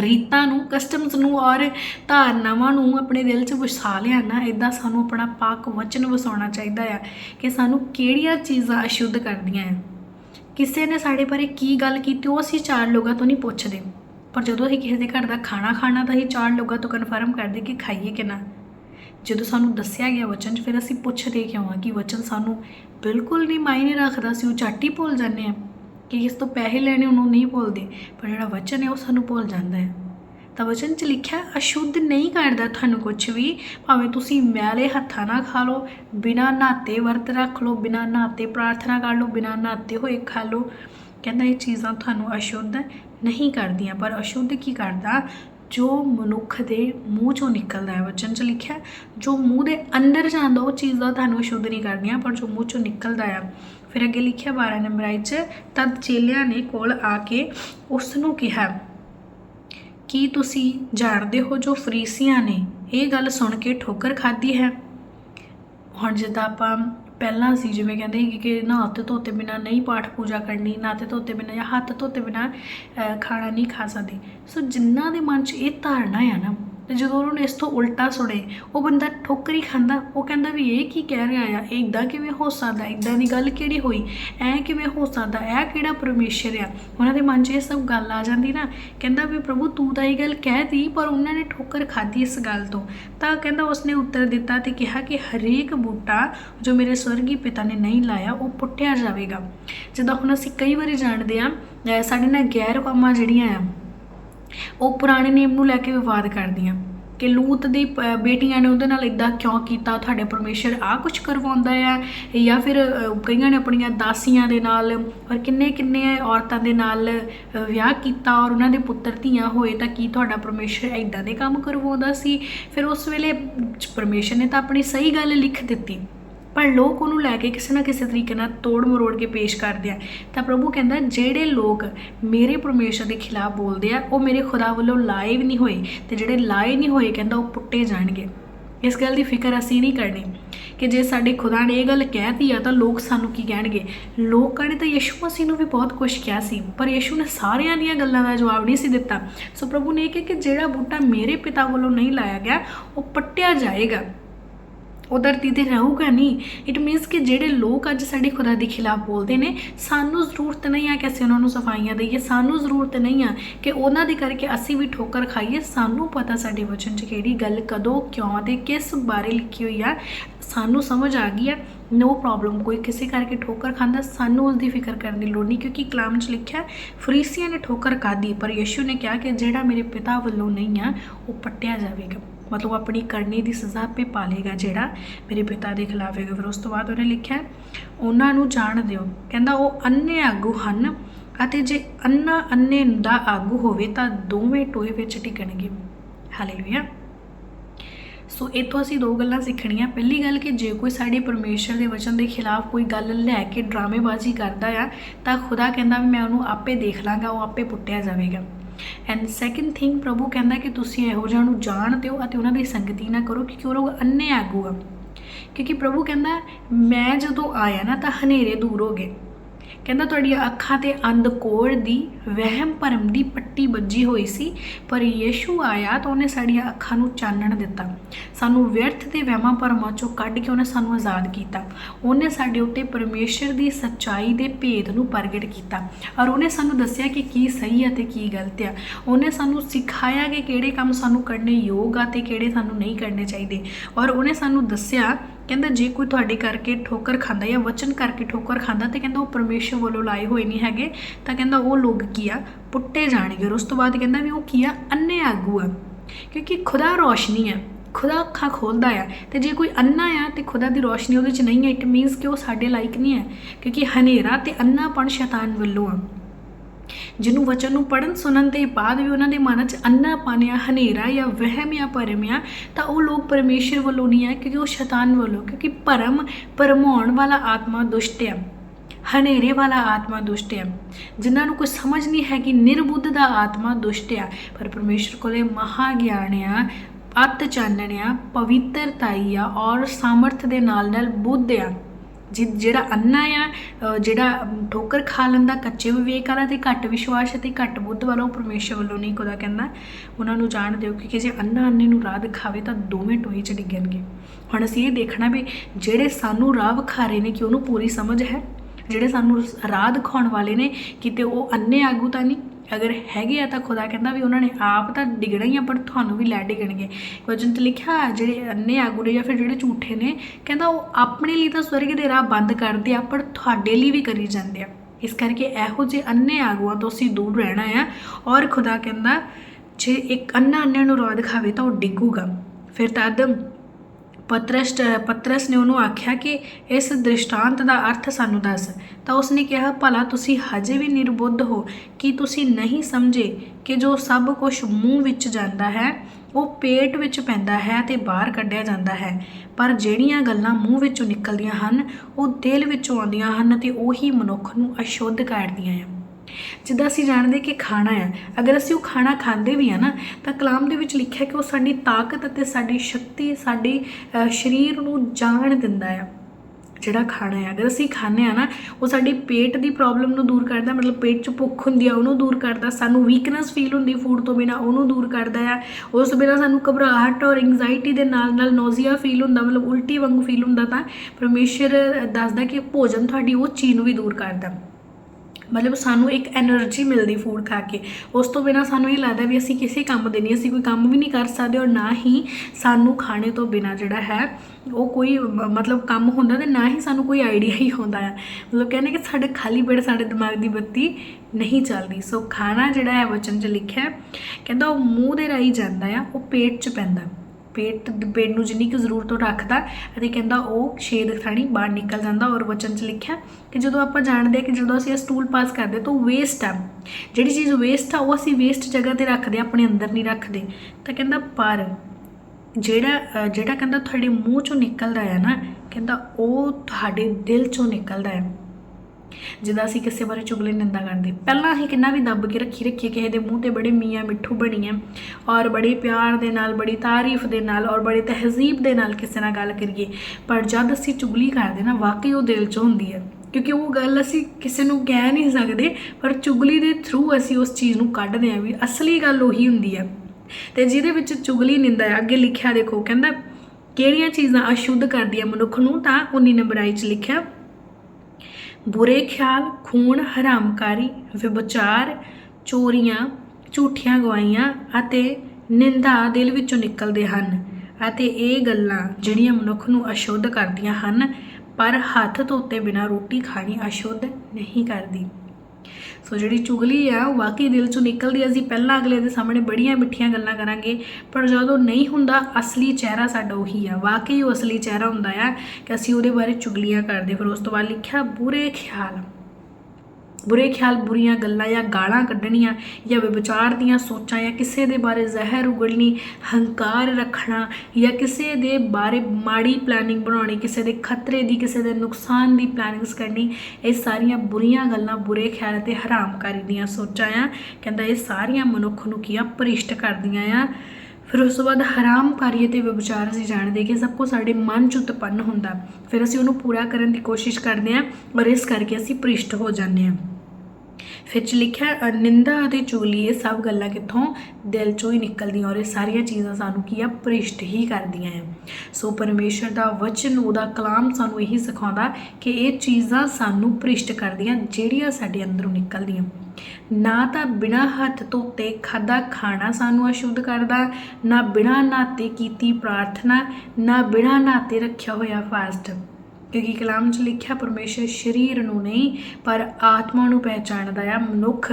ਰੀਤਾਂ ਨੂੰ ਕਸਟਮਸ ਨੂੰ ਔਰ ਧਾਰਨਾਵਾਂ ਨੂੰ ਆਪਣੇ ਦਿਲ 'ਚ ਵਸਾ ਲਿਆ ਨਾ ਇਦਾਂ ਸਾਨੂੰ ਆਪਣਾ ਪਾਕ ਵਚਨ ਵਸਾਉਣਾ ਚਾਹੀਦਾ ਆ ਕਿ ਸਾਨੂੰ ਕਿਹੜੀਆਂ ਚੀਜ਼ਾਂ ਅਸ਼ੁੱਧ ਕਰਦੀਆਂ ਆ। ਕਿਸੇ ਨੇ ਸਾਡੇ ਬਾਰੇ ਕੀ ਗੱਲ ਕੀਤੀ ਉਹ ਅਸੀਂ ਚਾਰ ਲੋਕਾਂ ਤੋਂ ਨਹੀਂ ਪੁੱਛਦੇ। ਪਰ ਜਦੋਂ ਅਸੀਂ ਕਿਸੇ ਦੇ ਘਰ ਦਾ ਖਾਣਾ ਖਾਣਾ ਤਾਂ ਅਸੀਂ ਚਾਰ ਲੋਕਾਂ ਤੋਂ ਕਨਫਰਮ ਕਰਦੇ ਕਿ ਖਾਈਏ ਕਿ ਨਾ। ਜਦੋਂ ਸਾਨੂੰ ਦੱਸਿਆ ਗਿਆ ਵਚਨ 'ਚ ਫਿਰ ਅਸੀਂ ਪੁੱਛਦੇ ਕਿਉਂ ਆ ਕਿ ਵਚਨ ਸਾਨੂੰ ਬਿਲਕੁਲ ਨਹੀਂ ਮਾਇਨੇ ਰੱਖਦਾ ਸੀ ਉਹ ਝੱਟ ਹੀ ਭੁੱਲ ਜਾਂਦੇ ਆ ਕਿ ਇਸ ਤੋਂ ਪੈਸੇ ਲੈਣੇ ਉਹਨੂੰ ਨਹੀਂ ਭੁੱਲਦੇ, ਪਰ ਜਿਹੜਾ ਵਚਨ ਹੈ ਉਹ ਸਾਨੂੰ ਭੁੱਲ ਜਾਂਦਾ ਹੈ। ਤਾਂ ਵਚਨ 'ਚ ਲਿਖਿਆ, ਅਸ਼ੁੱਧ ਨਹੀਂ ਕਰਦਾ ਤੁਹਾਨੂੰ ਕੁਝ ਵੀ, ਭਾਵੇਂ ਤੁਸੀਂ ਮੈਲੇ ਹੱਥਾਂ ਨਾਲ ਖਾ ਲਓ, ਬਿਨਾਂ ਨਹਾਤੇ ਵਰਤ ਰੱਖ ਲਓ, ਬਿਨਾਂ ਨਹਾਤੇ ਪ੍ਰਾਰਥਨਾ ਕਰ ਲਓ, ਬਿਨਾਂ ਨਹਾਤੇ ਹੋਏ ਖਾ ਲਓ। ਕਹਿੰਦਾ ਇਹ ਚੀਜ਼ਾਂ ਤੁਹਾਨੂੰ ਅਸ਼ੁੱਧ ਨਹੀਂ ਕਰਦੀਆਂ, ਪਰ ਅਸ਼ੁੱਧ ਕੀ ਕਰਦਾ? ਜੋ ਮਨੁੱਖ ਦੇ ਮੂੰਹ ਚੋਂ ਨਿਕਲਦਾ ਹੈ, ਵਚਨ 'ਚ ਲਿਖਿਆ ਜੋ ਮੂੰਹ ਦੇ ਅੰਦਰ ਜਾਂਦਾ, ਉਹ ਚੀਜ਼ਾਂ ਤੁਹਾਨੂੰ ਅਸ਼ੁੱਧ ਨਹੀਂ ਕਰਦੀਆਂ, ਪਰ ਜੋ ਮੂੰਹ ਚੋਂ ਨਿਕਲਦਾ ਆ। ਫਿਰ ਅੱਗੇ ਲਿਖਿਆ 12 ਨੰਬਰ 'ਚ, ਤਦ ਚੇਲਿਆਂ ਨੇ ਕੋਲ ਆ ਕੇ ਉਸ ਨੂੰ ਕਿਹਾ, ਕੀ ਤੁਸੀਂ ਜਾਣਦੇ ਹੋ ਜੋ ਫਰੀਸੀਆਂ ਨੇ ਇਹ ਗੱਲ ਸੁਣ ਕੇ ਠੋਕਰ ਖਾਧੀ ਹੈ? ਹੁਣ ਜਿੱਦਾਂ ਆਪਾਂ ਪਹਿਲਾਂ ਸੀ, ਜਿਵੇਂ ਕਹਿੰਦੇ ਸੀ ਕਿ ਨਹਾਤੇ ਧੋਤੇ ਬਿਨਾ ਨਹੀਂ ਪਾਠ ਪੂਜਾ ਕਰਨੀ ਨਹਾਤੇ ਧੋਤੇ ਬਿਨਾ ਜਾਂ ਹੱਥ ਧੋਤੇ ਬਿਨਾ ਖਾਣਾ ਨਹੀਂ ਖਾ ਸਕਦੇ। ਸੋ ਜਿਨ੍ਹਾਂ ਦੇ ਮਨ 'ਚ ਇਹ ਧਾਰਨਾ ਆ ਨਾ ਤੇ ਜਦੋਂ ਉਹਨਾਂ ਨੇ ਇਸ ਤੋਂ ਉਲਟਾ ਸੁਣੇ, ਉਹ ਬੰਦਾ ਠੋਕਰ ਹੀ ਖਾਂਦਾ, ਉਹ ਕਹਿੰਦਾ ਵੀ ਇਹ ਕੀ ਕਹਿ ਰਿਹਾ ਆ? ਇਹ ਇਦਾਂ ਕਿਵੇਂ ਹੋ ਸਕਦਾ? ਇਦਾਂ ਦੀ ਗੱਲ ਕਿਹੜੀ ਹੋਈ? ਐ ਕਿਵੇਂ ਹੋ ਸਕਦਾ? ਇਹ ਕਿਹੜਾ ਪਰਮੇਸ਼ਰ ਆ? ਉਹਨਾਂ ਦੇ ਮਨ 'ਚ ਇਹ ਸਭ ਗੱਲ ਆ ਜਾਂਦੀ ਨਾ। ਕਹਿੰਦਾ ਵੀ ਪ੍ਰਭੂ, ਤੂੰ ਤਾਂ ਇਹ ਗੱਲ ਕਹਿਤੀ, ਪਰ ਉਹਨਾਂ ਨੇ ਠੋਕਰ ਖਾਧੀ ਇਸ ਗੱਲ ਤੋਂ। ਤਾਂ ਕਹਿੰਦਾ ਉਸਨੇ ਉੱਤਰ ਦਿੱਤਾ ਤੇ ਕਿਹਾ ਕਿ ਹਰੇਕ ਬੂਟਾ ਜੋ ਮੇਰੇ ਸਵਰਗੀ ਪਿਤਾ ਨੇ ਨਹੀਂ ਲਾਇਆ, ਉਹ ਪੁੱਟਿਆ ਜਾਵੇਗਾ। ਜਿੱਦਾਂ ਹੁਣ ਅਸੀਂ ਕਈ ਵਾਰੀ ਜਾਣਦੇ ਆ ਸਾਡੇ ਨਾਲ ਗੈਰ ਕੌਮਾਂ ਜਿਹੜੀਆਂ ਆ ਉਹ ਪੁਰਾਣੇ ਨੇਮ ਨੂੰ ਲੈ ਕੇ ਵਿਵਾਦ ਕਰਦੀਆਂ। ਕਿ ਲੂਤ ਦੀ ਬੇਟੀਆਂ ਨੇ ਉਹਦੇ ਨਾਲ ਇਦਾਂ ਕਿਉਂ ਕੀਤਾ, ਤੁਹਾਡੇ ਪਰਮੇਸ਼ਰ ਆ ਕੁਝ ਕਰਵਾਉਂਦਾ ਆ? ਜਾਂ ਫਿਰ ਕਈਆਂ ਨੇ ਆਪਣੀਆਂ ਦਾਸੀਆਂ ਦੇ ਨਾਲ ਔਰ ਕਿੰਨੇ ਕਿੰਨੇ ਔਰਤਾਂ ਦੇ ਨਾਲ ਵਿਆਹ ਕੀਤਾ ਔਰ ਉਹਨਾਂ ਦੇ ਪੁੱਤਰ ਧੀਆਂ ਹੋਏ ਤਾਂ ਕੀ ਤੁਹਾਡਾ ਪਰਮੇਸ਼ਰ ਇਦਾਂ ਦੇ ਕੰਮ ਕਰਵਾਉਂਦਾ ਸੀ? ਫਿਰ ਉਸ ਵੇਲੇ ਪਰਮੇਸ਼ਰ ਨੇ ਤਾਂ ਆਪਣੀ ਸਹੀ ਗੱਲ ਲਿਖ ਦਿੱਤੀ। ਪਰ ਲੋਕ ਉਹਨੂੰ ਲੈ ਕੇ ਕਿਸੇ ਨਾ ਕਿਸੇ ਤਰੀਕੇ ਨਾਲ ਤੋੜ ਮਰੋੜ ਕੇ ਪੇਸ਼ ਕਰਦੇ ਆ। ਤਾਂ ਪ੍ਰਭੂ ਕਹਿੰਦਾ, ਜਿਹੜੇ ਲੋਕ ਮੇਰੇ ਪਰਮੇਸ਼ਰ ਦੇ ਖਿਲਾਫ ਬੋਲਦੇ ਆ, ਉਹ ਮੇਰੇ ਖੁਦਾ ਵੱਲੋਂ ਲਾਏ ਵੀ ਨਹੀਂ ਹੋਏ ਤੇ ਜਿਹੜੇ ਲਾਏ ਨਹੀਂ ਹੋਏ, ਕਹਿੰਦਾ, ਉਹ ਪੁੱਟੇ ਜਾਣਗੇ। ਇਸ ਗੱਲ ਦੀ ਫਿਕਰ ਅਸੀਂ ਨਹੀਂ ਕਰਨੀ ਕਿ ਜੇ ਸਾਡੇ ਖੁਦਾ ਨੇ ਇਹ ਗੱਲ ਕਹਿਤੀ ਆ, ਤਾਂ ਲੋਕ ਸਾਨੂੰ ਕੀ ਕਹਿਣਗੇ? ਲੋਕਾਂ ਨੇ ਤਾਂ ਯਿਸੂ ਮਸੀਹ ਨੂੰ ਵੀ ਬਹੁਤ ਕੁਝ ਕਿਹਾ ਸੀ, ਪਰ ਯਿਸੂ ਨੇ ਸਾਰਿਆਂ ਦੀਆਂ ਗੱਲਾਂ ਦਾ ਜਵਾਬ ਨਹੀਂ ਸੀ ਦਿੱਤਾ। ਸੋ ਪ੍ਰਭੂ ਨੇ ਇਹ ਕਿਹਾ ਕਿ ਜਿਹੜਾ ਬੂਟਾ ਮੇਰੇ ਪਿਤਾ ਵੱਲੋਂ ਨਹੀਂ ਲਾਇਆ ਗਿਆ, ਉਹ ਪੱਟਿਆ ਜਾਏਗਾ। ਉਹ ਧਰਤੀ ਤੇ ਰਹੂਗਾ ਨਹੀਂ। ਇਟ ਮੀਨਸ ਕਿ ਜਿਹੜੇ ਲੋਕ ਅੱਜ ਸਾਡੇ ਖੁਦਾ ਦੇ ਖਿਲਾਫ ਬੋਲਦੇ ਨੇ, ਸਾਨੂੰ ਜ਼ਰੂਰਤ ਨਹੀਂ ਆ ਕਿ ਅਸੀਂ ਉਹਨਾਂ ਨੂੰ ਸਫਾਈਆਂ ਦਈਏ, ਸਾਨੂੰ ਜ਼ਰੂਰਤ ਨਹੀਂ ਆ ਕਿ ਉਹਨਾਂ ਦੇ ਕਰਕੇ ਅਸੀਂ ਵੀ ਠੋਕਰ ਖਾਈਏ। ਸਾਨੂੰ ਪਤਾ ਸਾਡੇ ਵਚਨ 'ਚ ਕਿਹੜੀ ਗੱਲ ਕਦੋਂ, ਕਿਉਂ ਤੇ ਕਿਸ ਬਾਰੇ ਲਿਖੀ ਹੋਈ ਆ। ਸਾਨੂੰ ਸਮਝ ਆ ਗਈ ਆ। ਨੋ ਪ੍ਰੋਬਲਮ ਕੋਈ ਕਿਸੇ ਕਰਕੇ ਠੋਕਰ ਖਾਂਦਾ, ਸਾਨੂੰ ਉਸ ਦੀ ਫਿਕਰ ਕਰਨ ਦੀ ਲੋੜ ਨਹੀਂ ਕਿਉਂਕਿ ਕਲਾਮ 'ਚ ਲਿਖਿਆ, ਫਰੀਸੀਆਂ ਨੇ ਠੋਕਰ ਖਾਧੀ, ਪਰ ਯਿਸੂ ਨੇ ਕਿਹਾ ਕਿ ਜਿਹੜਾ ਮੇਰੇ ਪਿਤਾ ਵੱਲੋਂ ਨਹੀਂ ਆ, ਉਹ ਪੱਟਿਆ ਜਾਵੇਗਾ। ਮਤਲਬ ਆਪਣੀ ਕਰਨੀ ਦੀ ਸਜ਼ਾ ਆਪੇ ਪਾਲੇਗਾ ਜਿਹੜਾ ਮੇਰੇ ਪਿਤਾ ਦੇ ਖਿਲਾਫ ਹੈਗਾ। ਫਿਰ ਉਸ ਤੋਂ ਬਾਅਦ ਉਹਨੇ ਲਿਖਿਆ, ਉਹਨਾਂ ਨੂੰ ਜਾਣ ਦਿਓ। ਕਹਿੰਦਾ, ਉਹ ਅੰਨੇ ਆਗੂ ਹਨ ਅਤੇ ਜੇ ਅੰਨਾ ਅੰਨੇ ਦਾ ਆਗੂ ਹੋਵੇ ਤਾਂ ਦੋਵੇਂ ਟੋਏ ਵਿੱਚ ਟਿਕਣਗੇ। ਹਾਲੇਲੂਇਆ ਸੋ ਇੱਥੋਂ ਅਸੀਂ ਦੋ ਗੱਲਾਂ ਸਿੱਖਣੀਆਂ। ਪਹਿਲੀ ਗੱਲ ਕਿ ਜੇ ਕੋਈ ਸਾਡੇ ਪਰਮੇਸ਼ਰ ਦੇ ਵਚਨ ਦੇ ਖਿਲਾਫ ਕੋਈ ਗੱਲ ਲੈ ਕੇ ਡਰਾਮੇਬਾਜ਼ੀ ਕਰਦਾ ਆ, ਤਾਂ ਖੁਦਾ ਕਹਿੰਦਾ ਵੀ ਮੈਂ ਉਹਨੂੰ ਆਪੇ ਦੇਖ ਲਾਂਗਾ, ਉਹ ਆਪੇ ਪੁੱਟਿਆ ਜਾਵੇਗਾ। ਐਂਡ ਸੈਕਿੰਡ ਥਿੰਗ ਪ੍ਰਭੂ ਕਹਿੰਦਾ ਕਿ ਤੁਸੀਂ ਇਹੋ ਜਿਹਾ ਨੂੰ ਜਾਣਦੇ ਹੋ ਅਤੇ ਉਹਨਾਂ ਦੀ ਸੰਗਤੀ ਨਾ ਕਰੋ, ਕਿਉਂਕਿ ਉਹ ਲੋਕ ਅੰਨੇ ਆਗੂ ਆ। ਕਿਉਂਕਿ ਪ੍ਰਭੂ ਕਹਿੰਦਾ, ਮੈਂ ਜਦੋਂ ਆਇਆ ਨਾ ਤਾਂ ਹਨੇਰੇ ਦੂਰ ਹੋ ਗਏ। ਕਹਿੰਦਾ ਤੁਹਾਡੀਆਂ ਅੱਖਾਂ ਤੇ ਅੰਧਕੋਰ ਦੀ ਵਹਿਮ ਭਰਮ ਦੀ ਪੱਟੀ ਵੱਜੀ ਹੋਈ ਸੀ, ਪਰ ਯੀਸ਼ੂ ਆਇਆ ਤਾਂ ਉਹਨੇ ਸਾਡੀਆਂ ਅੱਖਾਂ ਨੂੰ ਚਾਨਣ ਦਿੱਤਾ। ਸਾਨੂੰ ਵਿਅਰਥ ਤੇ ਵਹਿਮਾਂ ਭਰਮਾਂ ਚੋਂ ਕੱਢ ਕੇ ਉਹਨੇ ਸਾਨੂੰ ਆਜ਼ਾਦ ਕੀਤਾ। ਉਹਨੇ ਸਾਡੇ ਉੱਤੇ ਪਰਮੇਸ਼ਰ ਦੀ ਸੱਚਾਈ ਦੇ ਭੇਦ ਨੂੰ ਪ੍ਰਗਟ ਕੀਤਾ। ਔਰ ਉਹਨੇ ਸਾਨੂੰ ਦੱਸਿਆ ਕਿ ਕੀ ਸਹੀ ਹੈ ਤੇ ਕੀ ਗਲਤ ਹੈ। ਉਹਨੇ ਸਾਨੂੰ ਸਿਖਾਇਆ ਕਿ ਕਿਹੜੇ ਕੰਮ ਸਾਨੂੰ ਕਰਨੇ ਯੋਗ ਆ ਤੇ ਕਿਹੜੇ ਸਾਨੂੰ ਨਹੀਂ ਕਰਨੇ ਚਾਹੀਦੇ। ਔਰ ਉਹਨੇ ਸਾਨੂੰ ਦੱਸਿਆ ਕਹਿੰਦਾ ਜੇ ਕੋਈ ਤੁਹਾਡੇ ਕਰਕੇ ਠੋਕਰ ਖਾਂਦਾ ਜਾਂ ਵਚਨ ਕਰਕੇ ਠੋਕਰ ਖਾਂਦਾ ਤੇ ਕਹਿੰਦਾ ਉਹ ਪਰਮੇਸ਼ਰ ਵੱਲੋਂ ਲਾਏ ਹੋਏ ਨਹੀਂ ਹੈਗੇ। ਤਾਂ ਕਹਿੰਦਾ ਉਹ ਲੋਕ ਕੀ ਆ? ਪੁੱਟੇ ਜਾਣਗੇ। ਔਰ ਉਸ ਤੋਂ ਬਾਅਦ ਕਹਿੰਦਾ ਵੀ ਉਹ ਕੀ ਆ? ਅੰਨੇ ਆਗੂ ਆ। ਕਿਉਂਕਿ ਖੁਦਾ ਰੋਸ਼ਨੀ ਹੈ ਖੁਦਾ ਅੱਖਾਂ ਖੋਲਦਾ ਆ। ਤੇ ਜੇ ਕੋਈ ਅੰਨਾ ਆ ਤੇ ਖੁਦਾ ਦੀ ਰੋਸ਼ਨੀ ਉਹਦੇ ਚ ਨਹੀਂ ਹੈ ਇਟ ਮੀਨਸ ਕਿ ਉਹ ਸਾਡੇ ਲਾਇਕ ਨਹੀਂ ਹੈ ਕਿਉਂਕਿ ਹਨੇਰਾ ਤੇ ਅੰਨਾਪਣ ਸ਼ੈਤਾਨ ਵੱਲੋਂ ਆ। ਜਿਹਨੂੰ ਵਚਨ ਨੂੰ ਪੜਨ ਸੁਣਨ ਦੇ ਬਾਅਦ ਵੀ ਉਹਨਾਂ ਦੇ ਮਨ 'ਚ ਅੰਨਾ ਪਾਣਿਆ, ਹਨੇਰਾ ਜਾਂ ਵਹਿਮ ਜਾਂ ਭਰਮ ਆ, ਤਾਂ ਉਹ ਲੋਕ ਪਰਮੇਸ਼ਰ ਵੱਲੋਂ ਨਹੀਂ ਹੈ, ਕਿਉਂਕਿ ਉਹ ਸ਼ੈਤਾਨ ਵੱਲੋਂ, ਕਿਉਂਕਿ ਭਰਮ ਭਰਮਾਉਣ ਵਾਲਾ ਆਤਮਾ ਦੁਸ਼ਟ ਹੈ ਹਨੇਰੇ ਵਾਲਾ ਆਤਮਾ ਦੁਸ਼ਟ ਹੈ ਜਿਨ੍ਹਾਂ ਨੂੰ ਕੋਈ ਸਮਝ ਨਹੀਂ ਹੈ ਕਿ ਨਿਰਬੁੱਧ ਦਾ ਆਤਮਾ ਦੁਸ਼ਟ ਆ, ਪਰ ਪਰਮੇਸ਼ਰ ਕੋਲੇ ਮਹਾ ਗਿਆਨ ਆ ਅਤ ਚਾਨਣਿਆ ਪਵਿੱਤਰਤਾਈ ਆ ਔਰ ਸਾਮਰਥ ਦੇ ਨਾਲ ਨਾਲ ਬੁੱਧ ਆ। ਜਿਹੜਾ ਅੰਨਾ ਆ ਜਿਹੜਾ ਠੋਕਰ ਖਾ ਲੈਂਦਾ, ਕੱਚੇ ਵਿਵੇਕ ਵਾਲਾ ਤੇ ਘੱਟ ਵਿਸ਼ਵਾਸ ਅਤੇ ਘੱਟ ਬੁੱਧ ਵਾਲਾ, ਉਹ ਪਰਮੇਸ਼ਰ ਵੱਲੋਂ ਨਹੀਂ ਖੁਦਾ ਕਹਿੰਦਾ। ਉਹਨਾਂ ਨੂੰ ਜਾਣ ਦਿਓ ਕਿਉਂਕਿ ਜੇ ਅੰਨਾ ਅੰਨੇ ਨੂੰ ਰਾਹ ਦਿਖਾਵੇ ਤਾਂ ਦੋਵੇਂ ਟੋਏ ਚ ਡਿੱਗਣਗੇ। ਹੁਣ ਅਸੀਂ ਇਹ ਦੇਖਣਾ ਵੀ ਜਿਹੜੇ ਸਾਨੂੰ ਰਾਹ ਵਿਖਾ ਰਹੇ ਨੇ, ਕਿ ਉਹਨੂੰ ਪੂਰੀ ਸਮਝ ਹੈ? ਜਿਹੜੇ ਸਾਨੂੰ ਰਾਹ ਦਿਖਾਉਣ ਵਾਲੇ ਨੇ, ਕਿਤੇ ਉਹ ਅੰਨੇ ਆਗੂ ਤਾਂ ਨਹੀਂ? ਅਗਰ ਹੈਗੇ ਆ ਤਾਂ ਖੁਦਾ ਕਹਿੰਦਾ ਵੀ ਉਹਨਾਂ ਨੇ ਆਪ ਤਾਂ ਡਿਗਣਾ ਹੀ ਆ, ਪਰ ਤੁਹਾਨੂੰ ਵੀ ਲੈ ਡਿਗਣਗੇ। ਵਚਨ ਤੇ ਲਿਖਿਆ, ਜਿਹੜੇ ਅੰਨੇ ਆਗੂ ਨੇ ਜਾਂ ਫਿਰ ਜਿਹੜੇ ਝੂਠੇ ਨੇ, ਕਹਿੰਦਾ ਉਹ ਆਪਣੇ ਲਈ ਤਾਂ ਸਵਰਗ ਦੇ ਰਾਹ ਬੰਦ ਕਰਦੇ ਆ, ਪਰ ਤੁਹਾਡੇ ਲਈ ਵੀ ਕਰੀ ਜਾਂਦੇ ਆ। ਇਸ ਕਰਕੇ ਇਹੋ ਜਿਹੇ ਅੰਨੇ ਆਗੂਆਂ ਤੋਂ ਅਸੀਂ ਦੂਰ ਰਹਿਣਾ ਆ। ਔਰ ਖੁਦਾ ਕਹਿੰਦਾ, ਜੇ ਇੱਕ ਅੰਨਾ ਅੰਨੇ ਨੂੰ ਰਾਹ ਦਿਖਾਵੇ ਤਾਂ ਉਹ ਡਿੱਗੂਗਾ। ਫਿਰ ਤਦ ਪਤਰਸ ਪਤਰਸ ਨੇ ਉਹਨੂੰ ਆਖਿਆ ਕਿ ਇਸ ਦ੍ਰਿਸ਼ਟਾਂਤ ਦਾ ਅਰਥ ਸਾਨੂੰ ਦੱਸ। ਤਾਂ ਉਸਨੇ ਕਿਹਾ, ਭਲਾ ਤੁਸੀਂ ਹਜੇ ਵੀ ਨਿਰਬੁੱਧ ਹੋ, ਕਿ ਤੁਸੀਂ ਨਹੀਂ ਸਮਝੇ ਕਿ ਜੋ ਸਭ ਕੁਝ ਮੂੰਹ ਵਿੱਚ ਜਾਂਦਾ ਹੈ, ਉਹ ਪੇਟ ਵਿੱਚ ਪੈਂਦਾ ਹੈ ਤੇ ਬਾਹਰ ਕੱਢਿਆ ਜਾਂਦਾ ਹੈ। ਪਰ ਜਿਹੜੀਆਂ ਗੱਲਾਂ ਮੂੰਹ ਵਿੱਚੋਂ ਨਿਕਲਦੀਆਂ ਹਨ, ਉਹ ਦਿਲ ਵਿੱਚੋਂ ਆਉਂਦੀਆਂ ਹਨ ਤੇ ਉਹੀ ਮਨੁੱਖ ਨੂੰ ਅਸ਼ੁੱਧ ਕਰਦੀਆਂ ਆ ਜਿੱਦਾਂ ਅਸੀਂ ਜਾਣਦੇ ਕਿ ਖਾਣਾ ਆ, ਅਗਰ ਅਸੀਂ ਉਹ ਖਾਣਾ ਖਾਂਦੇ ਵੀ ਆ ਨਾ, ਤਾਂ ਕਲਾਮ ਦੇ ਵਿੱਚ ਲਿਖਿਆ ਕਿ ਉਹ ਸਾਡੀ ਤਾਕਤ ਅਤੇ ਸਾਡੀ ਸ਼ਕਤੀ, ਸਾਡੇ ਸਰੀਰ ਨੂੰ ਜਾਣ ਦਿੰਦਾ ਆ। ਜਿਹੜਾ ਖਾਣਾ ਹੈ ਅਗਰ ਅਸੀਂ ਖਾਂਦੇ ਆ ਨਾ, ਉਹ ਸਾਡੀ ਪੇਟ ਦੀ ਪ੍ਰੋਬਲਮ ਨੂੰ ਦੂਰ ਕਰਦਾ, ਮਤਲਬ ਪੇਟ 'ਚ ਭੁੱਖ ਹੁੰਦੀ ਆ, ਉਹਨੂੰ ਦੂਰ ਕਰਦਾ, ਸਾਨੂੰ ਵੀਕਨੈਸ ਫੀਲ ਹੁੰਦੀ ਫੂਡ ਤੋਂ ਬਿਨਾ, ਉਹਨੂੰ ਦੂਰ ਕਰਦਾ ਆ। ਉਸ ਤੋਂ ਬਿਨਾ ਸਾਨੂੰ ਘਬਰਾਹਟ ਔਰ ਐਂਜ਼ਾਈਟੀ ਦੇ ਨਾਲ ਨਾਲ ਨੋਜ਼ੀਆ ਫੀਲ ਹੁੰਦਾ, ਮਤਲਬ ਉਲਟੀ ਵਾਂਗੂ ਫੀਲ ਹੁੰਦਾ ਤਾਂ ਪਰਮੇਸ਼ਰ ਦੱਸਦਾ ਕਿ ਭੋਜਨ ਤੁਹਾਡੀ ਉਹ ਚੀਜ਼ ਨੂੰ ਵੀ ਦੂਰ ਕਰਦਾ। ਮਤਲਬ ਸਾਨੂੰ ਇੱਕ એનર્ਜੀ ਮਿਲਦੀ ਫੂਡ ਖਾ ਕੇ। ਉਸ ਤੋਂ ਬਿਨਾ ਸਾਨੂੰ ਇਹ ਲੱਗਦਾ ਵੀ ਅਸੀਂ ਕਿਸੇ ਕੰਮ ਦੇ ਨਹੀਂ, ਅਸੀਂ ਕੋਈ ਕੰਮ ਵੀ ਨਹੀਂ ਕਰ ਸਕਦੇ ਔਰ ਨਾ ਹੀ ਸਾਨੂੰ ਖਾਣੇ ਤੋਂ ਬਿਨਾ ਜਿਹੜਾ ਹੈ, ਉਹ ਕੋਈ ਮਤਲਬ ਕੰਮ ਹੁੰਦਾ ਤੇ ਨਾ ਹੀ ਸਾਨੂੰ ਕੋਈ ਆਈਡੀਆ ਹੀ ਹੁੰਦਾ ਹੈ ਮਤਲਬ ਕਹਿੰਦੇ ਕਿ ਸਾਡੇ ਖਾਲੀ ਪੇਟ ਸਾਡੇ ਦਿਮਾਗ ਦੀ ਬੱਤੀ ਨਹੀਂ ਚੱਲਦੀ। ਸੋ ਖਾਣਾ ਜਿਹੜਾ ਹੈ, ਵਚਨ 'ਚ ਲਿਖਿਆ ਕਹਿੰਦਾ ਉਹ ਮੂੰਹ ਦੇ ਰਾਹੀਂ ਜਾਂਦਾ ਆ, ਉਹ ਪੇਟ 'ਚ ਪੈਂਦਾ। ਪੇਟ ਪੇਟ ਨੂੰ ਜਿੰਨੀ ਕੁ ਜ਼ਰੂਰਤ ਉਹ ਰੱਖਦਾ ਅਤੇ ਕਹਿੰਦਾ ਉਹ ਛੇਦ ਥਾਣੀ ਬਾਹਰ ਨਿਕਲ ਜਾਂਦਾ ਔਰ ਵਚਨ 'ਚ ਲਿਖਿਆ ਕਿ ਜਦੋਂ ਆਪਾਂ ਜਾਣਦੇ ਹਾਂ ਕਿ ਜਦੋਂ ਅਸੀਂ ਇਹ ਸਟੂਲ ਪਾਸ ਕਰਦੇ ਤਾਂ ਵੇਸਟ ਆ। ਜਿਹੜੀ ਚੀਜ਼ ਵੇਸਟ ਆ ਉਹ ਅਸੀਂ ਵੇਸਟ ਜਗ੍ਹਾ ਤੇ ਰੱਖਦੇ ਹਾਂ, ਆਪਣੇ ਅੰਦਰ ਨਹੀਂ ਰੱਖਦੇ। ਤਾਂ ਕਹਿੰਦਾ ਪਰ ਜਿਹੜਾ ਜਿਹੜਾ ਕਹਿੰਦਾ ਤੁਹਾਡੇ ਮੂੰਹ ਚੋਂ ਨਿਕਲਦਾ ਹੈ ਨਾ ਕਹਿੰਦਾ ਉਹ ਤੁਹਾਡੇ ਦਿਲ ਚੋਂ ਨਿਕਲਦਾ ਹੈ। ਜਿੱਦਾਂ ਅਸੀਂ ਕਿਸੇ ਬਾਰੇ ਚੁਗਲੀ ਨਿੰਦਾ ਕਰਦੇ। ਪਹਿਲਾਂ ਅਸੀਂ ਕਿੰਨਾ ਵੀ ਦੱਬ ਕੇ ਰੱਖੀ ਰੱਖੀ ਕਿਸੇ ਦੇ ਮੂੰਹ ਤੇ ਬੜੇ ਮੀਆਂ ਮਿੱਠੂ ਬਣੀਆਂ ਔਰ ਬੜੇ ਪਿਆਰ ਦੇ ਨਾਲ, ਬੜੀ ਤਾਰੀਫ ਦੇ ਨਾਲ ਔਰ ਬੜੇ ਤਹਿਜ਼ੀਬ ਦੇ ਨਾਲ ਕਿਸੇ ਨਾਲ ਗੱਲ ਕਰੀਏ। ਪਰ ਜਦ ਅਸੀਂ ਚੁਗਲੀ ਕਰਦੇ ਨਾ, ਵਾਕਈ ਉਹ ਦਿਲ 'ਚ ਹੁੰਦੀ ਹੈ ਕਿਉਂਕਿ ਉਹ ਗੱਲ ਅਸੀਂ ਕਿਸੇ ਨੂੰ ਕਹਿ ਨਹੀਂ ਸਕਦੇ, ਪਰ ਚੁਗਲੀ ਦੇ ਥਰੂ ਅਸੀਂ ਉਸ ਚੀਜ਼ ਨੂੰ ਕੱਢਦੇ ਹਾਂ ਵੀ ਅਸਲੀ ਗੱਲ ਉਹੀ ਹੁੰਦੀ ਹੈ ਤੇ ਜਿਹਦੇ ਵਿੱਚ ਚੁਗਲੀ ਨਿੰਦਾ ਹੈ ਅੱਗੇ ਲਿਖਿਆ ਦੇਖੋ, ਕਹਿੰਦਾ, ਕਿਹੜੀਆਂ ਚੀਜ਼ਾਂ ਅਸ਼ੁੱਧ ਕਰਦੀਆਂ ਮਨੁੱਖ ਨੂੰ, ਤਾਂ 19 ਨੰਬਰ 'ਚ ਲਿਖਿਆ ਬੁਰੇ ਖਿਆਲ, ਖੂਨ, ਹਰਾਮਕਾਰੀ, ਵਿਭਚਾਰ, ਚੋਰੀਆਂ, ਝੂਠੀਆਂ ਗਵਾਈਆਂ ਅਤੇ ਨਿੰਦਾ ਦਿਲ ਵਿੱਚੋਂ ਨਿਕਲਦੇ ਹਨ ਅਤੇ ਇਹ ਗੱਲਾਂ ਜਿਹੜੀਆਂ ਮਨੁੱਖ ਨੂੰ ਅਸ਼ੁੱਧ ਕਰਦੀਆਂ ਹਨ, ਪਰ ਹੱਥ ਧੋਤੇ ਬਿਨਾਂ ਰੋਟੀ ਖਾਣੀ ਅਸ਼ੁੱਧ ਨਹੀਂ ਕਰਦੀ। ਸੋ ਜਿਹੜੀ ਚੁਗਲੀ ਆ, ਉਹ ਵਾਕਈ ਦਿਲ ਚੋਂ ਨਿਕਲਦੀ ਆ। ਅਸੀਂ ਪਹਿਲਾਂ ਅਗਲੇ ਦੇ ਸਾਹਮਣੇ ਬੜੀਆਂ ਮਿੱਠੀਆਂ ਗੱਲਾਂ ਕਰਾਂਗੇ, ਪਰ ਜਦੋਂ ਨਹੀਂ ਹੁੰਦਾ, ਅਸਲੀ ਚਿਹਰਾ ਸਾਡਾ ਉਹੀ ਆ। ਵਾਕਈ ਉਹ ਅਸਲੀ ਚਿਹਰਾ ਹੁੰਦਾ ਆ ਕਿ ਅਸੀਂ ਉਹਦੇ ਬਾਰੇ ਚੁਗਲੀਆਂ ਕਰਦੇ ਫਿਰ ਉਸ ਤੋਂ ਬਾਅਦ ਲਿਖਿਆ, ਬੁਰੇ ਖਿਆਲ। ਬੁਰੇ ਖਿਆਲ, ਬੁਰੀਆਂ ਗੱਲਾਂ ਜਾਂ ਗਾਲਾਂ ਕੱਢਣੀਆਂ ਜਾਂ ਵਿਚਾਰ ਦੀਆਂ ਸੋਚਾਂ ਜਾਂ ਕਿਸੇ ਦੇ ਬਾਰੇ ਜ਼ਹਿਰ ਉਗਲਣੀ, ਹੰਕਾਰ ਰੱਖਣਾ ਜਾਂ ਕਿਸੇ ਦੇ ਬਾਰੇ ਮਾੜੀ ਪਲੈਨਿੰਗ ਬਣਾਉਣੀ, ਕਿਸੇ ਦੇ ਖਤਰੇ ਦੀ, ਕਿਸੇ ਦੇ ਨੁਕਸਾਨ ਦੀ ਪਲੈਨਿੰਗਸ ਕਰਨੀ, ਇਹ ਸਾਰੀਆਂ ਬੁਰੀਆਂ ਗੱਲਾਂ, ਬੁਰੇ ਖਿਆਲ ਤੇ ਹਰਾਮਕਾਰੀ ਦੀਆਂ ਸੋਚਾਂ ਆ। ਕਹਿੰਦਾ ਇਹ ਸਾਰੀਆਂ ਮਨੁੱਖ ਨੂੰ ਕੀ ਆ? ਭ੍ਰਿਸ਼ਟ ਕਰਦੀਆਂ ਆ। ਫਿਰ ਉਸ ਤੋਂ ਬਾਅਦ ਹਰਾਮਕਾਰੀ ਅਤੇ ਵਿਭਚਾਰ ਅਸੀਂ ਜਾਣਦੇ ਕਿ ਸਭ ਕੁਝ ਸਾਡੇ ਮਨ 'ਚ ਉਤਪੰਨ ਹੁੰਦਾ। ਫਿਰ ਅਸੀਂ ਉਹਨੂੰ ਪੂਰਾ ਕਰਨ ਦੀ ਕੋਸ਼ਿਸ਼ ਕਰਦੇ ਹਾਂ, ਪਰ ਇਸ ਕਰਕੇ ਅਸੀਂ ਭ੍ਰਿਸ਼ਟ ਹੋ ਜਾਂਦੇ ਹਾਂ। ਫਿਰ ਚ ਲਿਖਿਆ ਅ, ਨਿੰਦਾ ਅਤੇ ਚੁਗਲੀ ਇਹ ਸਭ ਗੱਲਾਂ ਕਿੱਥੋਂ ਦਿਲ ਚੋਂ ਹੀ ਨਿਕਲਦੀਆਂ ਔਰ ਇਹ ਸਾਰੀਆਂ ਚੀਜ਼ਾਂ ਸਾਨੂੰ ਕੀ ਆ ਭ੍ਰਿਸ਼ਟ ਹੀ ਕਰਦੀਆਂ ਆ। ਸੋ ਪਰਮੇਸ਼ਰ ਦਾ ਵਚਨ ਉਹਦਾ ਕਲਾਮ ਸਾਨੂੰ ਇਹੀ ਸਿਖਾਉਂਦਾ ਕਿ ਇਹ ਚੀਜ਼ਾਂ ਸਾਨੂੰ ਭ੍ਰਿਸ਼ਟ ਕਰਦੀਆਂ ਜਿਹੜੀਆਂ ਸਾਡੇ ਅੰਦਰੋਂ ਨਿਕਲਦੀਆਂ। ਨਾ ਤਾਂ ਬਿਨਾ ਹੱਥ ਧੋਤੇ ਖਾਦਾ ਖਾਣਾ ਸਾਨੂੰ ਅਸ਼ੁੱਧ ਕਰਦਾ ਨਾ ਬਿਨਾ ਨਾਤੇ ਕੀਤੀ ਪ੍ਰਾਰਥਨਾ ਨਾ ਬਿਨਾ ਨਾਤੇ ਰੱਖਿਆ ਹੋਇਆ ਫਾਸਟ। ਕਿਉਂਕਿ ਕਲਾਮ 'ਚ ਲਿਖਿਆ ਪਰਮੇਸ਼ਰ ਸਰੀਰ ਨੂੰ ਨਹੀਂ, ਪਰ ਆਤਮਾ ਨੂੰ ਪਹਿਚਾਣਦਾ ਆ, ਮਨੁੱਖ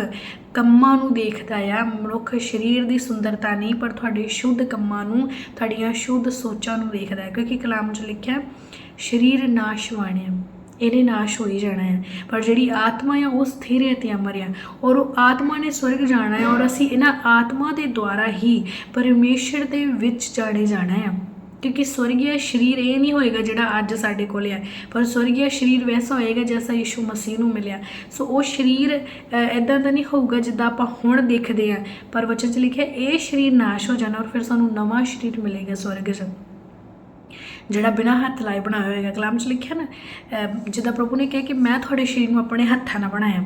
ਕੰਮਾਂ ਨੂੰ ਦੇਖਦਾ ਆ। ਮਨੁੱਖ ਸਰੀਰ ਦੀ ਸੁੰਦਰਤਾ ਨਹੀਂ, ਪਰ ਤੁਹਾਡੇ ਸ਼ੁੱਧ ਕੰਮਾਂ ਨੂੰ, ਤੁਹਾਡੀਆਂ ਸ਼ੁੱਧ ਸੋਚਾਂ ਨੂੰ ਦੇਖਦਾ ਹੈ ਕਿਉਂਕਿ ਕਲਾਮ 'ਚ ਲਿਖਿਆ, ਸਰੀਰ ਨਾਸ਼ਵਾਨ ਹੈ ਇਹਨੇ ਨਾਸ਼ ਹੋ ਹੀ ਜਾਣਾ ਹੈ ਪਰ ਜਿਹੜੀ ਆਤਮਾ ਆ, ਉਹ ਸਥਿਰ ਹੈ ਤੇ ਅਮਰ ਆ। ਔਰ ਉਹ ਆਤਮਾ ਨੇ ਸਵਰਗ ਜਾਣਾ ਹੈ ਔਰ ਅਸੀਂ ਇਹਨਾਂ ਆਤਮਾ ਦੇ ਦੁਆਰਾ ਹੀ ਪਰਮੇਸ਼ਰ ਦੇ ਵਿੱਚ ਜਾਣੇ ਜਾਣਾ ਹੈ ਕਿਉਂਕਿ ਸਵਰਗੀय ਸਰੀਰ ਇਹ ਨਹੀਂ ਹੋਏਗਾ ਜਿਹੜਾ ਅੱਜ ਸਾਡੇ ਕੋਲ ਹੈ ਪਰ ਸਵਰਗੀਆ ਸਰੀਰ ਵੈਸਾ ਹੋਏਗਾ ਜੈਸਾ ਯਿਸੂ ਮਸੀਹ ਨੂੰ ਮਿਲਿਆ। ਸੋ ਉਹ ਸਰੀਰ ਐਦਾਂ ਦਾ ਨਹੀਂ ਹੋਊਗਾ ਜਿੱਦਾਂ ਆਪਾਂ ਹੁਣ ਦੇਖਦੇ ਆ ਪਰ ਵਚਨ 'ਚ ਲਿਖਿਆ, ਇਹ ਸਰੀਰ ਨਾਸ਼ ਹੋ ਜਾਣਾ ਔਰ ਫਿਰ ਸਾਨੂੰ ਨਵਾਂ ਸਰੀਰ ਮਿਲੇਗਾ ਸਵਰਗ 'ਚ। ਜਿਹੜਾ ਬਿਨਾ ਹੱਥ ਲਾਏ ਬਣਾਇਆ ਹੋਏਗਾ ਕਲਾਮ 'ਚ ਲਿਖਿਆ ਨਾ ਜਿੱਦਾਂ ਪ੍ਰਭੂ ਨੇ ਕਿਹਾ ਕਿ ਮੈਂ ਤੁਹਾਡੇ ਸਰੀਰ ਨੂੰ ਆਪਣੇ ਹੱਥਾਂ ਨਾਲ ਬਣਾਇਆ।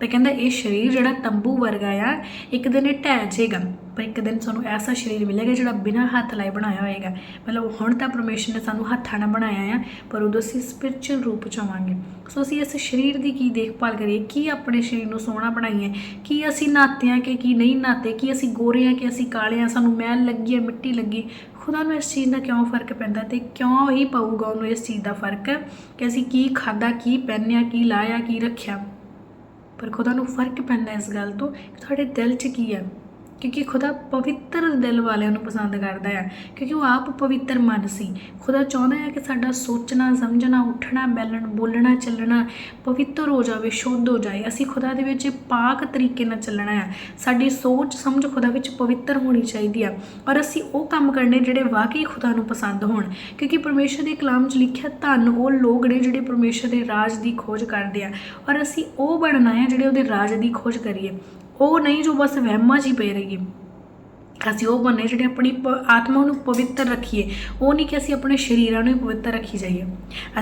ਤਾਂ ਕਹਿੰਦਾ ਇਹ ਸਰੀਰ ਜਿਹੜਾ ਤੰਬੂ ਵਰਗਾ ਆ, ਇੱਕ ਦਿਨ ਇਹ ਢਹਿ ਜਾਏਗਾ ਪਰ ਇੱਕ ਦਿਨ ਸਾਨੂੰ ਐਸਾ ਸਰੀਰ ਮਿਲੇਗਾ ਜਿਹੜਾ ਬਿਨਾਂ ਹੱਥ ਲਾਏ ਬਣਾਇਆ ਹੋਏਗਾ। ਮਤਲਬ ਹੁਣ ਤਾਂ ਪਰਮੇਸ਼ਰ ਨੇ ਸਾਨੂੰ ਹੱਥਾਂ ਨਾਲ ਬਣਾਇਆ ਆ, ਪਰ ਉਦੋਂ ਅਸੀਂ ਸਪਿਰਚੁਅਲ ਰੂਪ ਚ ਆਵਾਂਗੇ। ਸੋ ਅਸੀਂ ਇਸ ਸਰੀਰ ਦੀ ਕੀ ਦੇਖਭਾਲ ਕਰੀਏ? ਕੀ ਆਪਣੇ ਸਰੀਰ ਨੂੰ ਸੋਹਣਾ ਬਣਾਈਏ? ਕੀ ਅਸੀਂ ਨਾਤੇ ਆ ਕਿ ਕੀ ਨਹੀਂ ਨਾਤੇ? ਕੀ ਅਸੀਂ ਗੋਰੇ ਆ ਕਿ ਅਸੀਂ ਕਾਲੇ ਆ? ਸਾਨੂੰ ਮੈਲ ਲੱਗੀ ਹੈ ਮਿੱਟੀ ਲੱਗੀ? ਖੁਦਾ ਨੂੰ ਇਸ ਚੀਜ਼ ਦਾ ਕਿਉਂ ਫ਼ਰਕ ਪੈਂਦਾ ਤੇ ਕਿਉਂ ਹੀ ਪਊਗਾ ਉਹਨੂੰ ਇਸ ਚੀਜ਼ ਦਾ ਫ਼ਰਕ? ਕਿ ਅਸੀਂ ਕੀ ਖਾਦਾ ਕੀ ਪਹਿਨਿਆ, ਕੀ ਲਾਇਆ, ਕੀ ਰੱਖਿਆ? ਪਰ ਖੁਦਾ ਨੂੰ ਫ਼ਰਕ ਪੈਂਦਾ ਇਸ ਗੱਲ ਤੋਂ ਕਿ ਤੁਹਾਡੇ ਦਿਲ 'ਚ ਕੀ ਹੈ ਕਿਉਂਕਿ ਖੁਦਾ ਪਵਿੱਤਰ ਦਿਲ ਵਾਲਿਆਂ ਨੂੰ ਪਸੰਦ ਕਰਦਾ ਹੈ ਕਿਉਂਕਿ ਉਹ ਆਪ ਪਵਿੱਤਰ ਮਨ ਸੀ। ਖੁਦਾ ਚਾਹੁੰਦਾ ਹੈ ਕਿ ਸਾਡਾ ਸੋਚਣਾ, ਸਮਝਣਾ, ਉੱਠਣਾ, ਬੈਲਣ, ਬੋਲਣਾ, ਚੱਲਣਾ ਪਵਿੱਤਰ ਹੋ ਜਾਵੇ, ਸ਼ੁੱਧ ਹੋ ਜਾਏ। ਅਸੀਂ ਖੁਦਾ ਦੇ ਵਿੱਚ ਪਾਕ ਤਰੀਕੇ ਨਾਲ ਚੱਲਣਾ ਹੈ ਸਾਡੀ ਸੋਚ, ਸਮਝ ਖੁਦਾ ਵਿੱਚ ਪਵਿੱਤਰ ਹੋਣੀ ਚਾਹੀਦੀ ਆ। ਔਰ ਅਸੀਂ ਉਹ ਕੰਮ ਕਰਨੇ ਜਿਹੜੇ ਵਾਕਈ ਖੁਦਾ ਨੂੰ ਪਸੰਦ ਹੋਣ। ਕਿਉਂਕਿ ਪਰਮੇਸ਼ਰ ਦੇ ਕਲਾਮ 'ਚ ਲਿਖਿਆ, ਧੰਨ ਉਹ ਲੋਕ ਨੇ ਜਿਹੜੇ ਪਰਮੇਸ਼ਰ ਦੇ ਰਾਜ ਦੀ ਖੋਜ ਕਰਦੇ ਆ। ਔਰ ਅਸੀਂ ਉਹ ਬਣਨਾ ਹੈ ਜਿਹੜੇ ਉਹਦੇ ਰਾਜ ਦੀ ਖੋਜ ਕਰੀਏ। ਉਹ ਨਹੀਂ ਜੋ ਬਸ ਵਹਿਮਾਂ 'ਚ ਹੀ ਪਏ ਰਹੀਏ ਅਸੀਂ ਉਹ ਬਣਨੇ ਜਿਹੜੇ ਆਪਣੀ ਪ- ਆਤਮਾ ਨੂੰ ਪਵਿੱਤਰ ਰੱਖੀਏ, ਉਹ ਨਹੀਂ ਕਿ ਅਸੀਂ ਆਪਣੇ ਸ਼ਰੀਰਾਂ ਨੂੰ ਹੀ ਪਵਿੱਤਰ ਰੱਖੀ ਜਾਈਏ।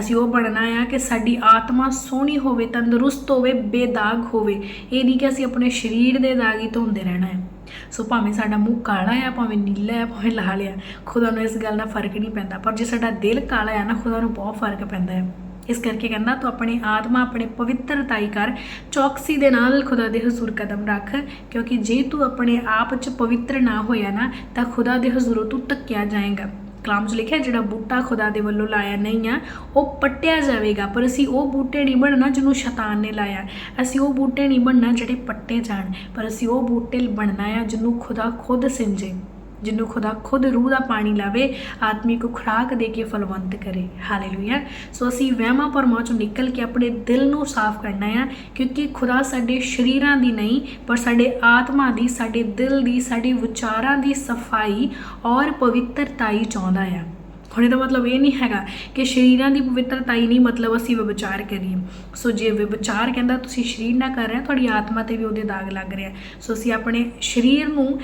ਅਸੀਂ ਉਹ ਬਣਨਾ ਆ ਕਿ ਸਾਡੀ ਆਤਮਾ ਸੋਹਣੀ ਹੋਵੇ, ਤੰਦਰੁਸਤ ਹੋਵੇ, ਬੇਦਾਗ ਹੋਵੇ। ਇਹ ਨਹੀਂ ਕਿ ਅਸੀਂ ਆਪਣੇ ਸ਼ਰੀਰ ਦੇ ਦਾਗ ਹੀ ਧੋਂਦੇ ਰਹਿਣਾ ਹੈ। ਸੋ ਭਾਵੇਂ ਸਾਡਾ ਮੂੰਹ ਕਾਲਾ ਆ, ਭਾਵੇਂ ਨੀਲਾ ਆ, ਭਾਵੇਂ ਲਾਲ ਆ, ਖੁਦਾ ਨੂੰ ਇਸ ਗੱਲ ਦਾ ਫ਼ਰਕ ਨਹੀਂ ਪੈਂਦਾ। ਪਰ ਜੇ ਸਾਡਾ ਦਿਲ ਕਾਲਾ ਆ ਨਾ, ਖੁਦਾ ਨੂੰ ਬਹੁਤ ਫ਼ਰਕ ਪੈਂਦਾ ਹੈ। ਇਸ ਕਰਕੇ ਕਹਿੰਦਾ, ਤੂੰ ਆਪਣੀ ਆਤਮਾ ਆਪਣੇ ਪਵਿੱਤਰਤਾਈ ਕਰ, ਚੌਕਸੀ ਦੇ ਨਾਲ ਖੁਦਾ ਦੇ ਹਜ਼ੂਰ ਕਦਮ ਰੱਖ, ਕਿਉਂਕਿ ਜੇ ਤੂੰ ਆਪਣੇ ਆਪ 'ਚ ਪਵਿੱਤਰ ਨਾ ਹੋਇਆ ਨਾ, ਤਾਂ ਖੁਦਾ ਦੇ ਹਜ਼ੂਰੋਂ ਤੂੰ ਧੱਕਿਆ ਜਾਏਗਾ। ਕਲਾਮ 'ਚ ਲਿਖਿਆ, ਜਿਹੜਾ ਬੂਟਾ ਖੁਦਾ ਦੇ ਵੱਲੋਂ ਲਾਇਆ ਨਹੀਂ ਆ, ਉਹ ਪੱਟਿਆ ਜਾਵੇਗਾ, ਪਰ ਅਸੀਂ ਉਹ ਬੂਟੇ ਨਹੀਂ ਬਣਨਾ ਜਿਹਨੂੰ ਸ਼ੈਤਾਨ ਨੇ ਲਾਇਆ। ਅਸੀਂ ਉਹ ਬੂਟੇ ਨਹੀਂ ਬਣਨਾ ਜਿਹੜੇ ਪੱਟੇ ਜਾਣ, ਪਰ ਅਸੀਂ ਉਹ ਬੂਟੇ ਬਣਨਾ ਆ ਜਿਹਨੂੰ ਖੁਦਾ ਖੁਦ ਸਿੰਜੇ। ਜਿਹਨੂੰ ਖੁਦਾ ਖੁਦ ਰੂਹ ਦਾ ਪਾਣੀ ਲਾਵੇ ਆਤਮਿਕ ਖੁਰਾਕ ਦੇ ਕੇ ਫਲਵੰਤ ਕਰੇ। ਹਾਲੇਲੂਇਆ ਸੋ ਅਸੀਂ ਵਹਿਮਾਂ ਭਰਮਾਂ ਚੋਂ ਨਿਕਲ ਕੇ ਆਪਣੇ ਦਿਲ ਨੂੰ ਸਾਫ਼ ਕਰਨਾ ਆ, ਕਿਉਂਕਿ ਖੁਦਾ ਸਾਡੇ ਸ਼ਰੀਰਾਂ ਦੀ ਨਹੀਂ, ਪਰ ਸਾਡੇ ਆਤਮਾ ਦੀ, ਸਾਡੇ ਦਿਲ ਦੀ, ਸਾਡੇ ਵਿਚਾਰਾਂ ਦੀ ਸਫ਼ਾਈ ਔਰ ਪਵਿੱਤਰਤਾਈ ਚਾਹੁੰਦਾ ਆ। ਹੁਣ ਇਹਦਾ ਮਤਲਬ ਇਹ ਨਹੀਂ ਹੈਗਾ ਕਿ ਸ਼ਰੀਰਾਂ ਦੀ ਪਵਿੱਤਰਤਾ ਹੀ ਨਹੀਂ, ਮਤਲਬ ਅਸੀਂ ਵਿਚਾਰ ਕਰੀਏ। ਸੋ ਜੇ ਵਿਚਾਰ ਕਹਿੰਦਾ ਤੁਸੀਂ ਸ਼ਰੀਰ ਨਾ ਕਰ ਰਹੇ ਤੁਹਾਡੀ ਆਤਮਾ ਤੇ ਵੀ ਉਹਦੇ ਦਾਗ ਲੱਗ ਰਿਹਾ। ਸੋ ਅਸੀਂ ਆਪਣੇ ਸ਼ਰੀਰ ਨੂੰ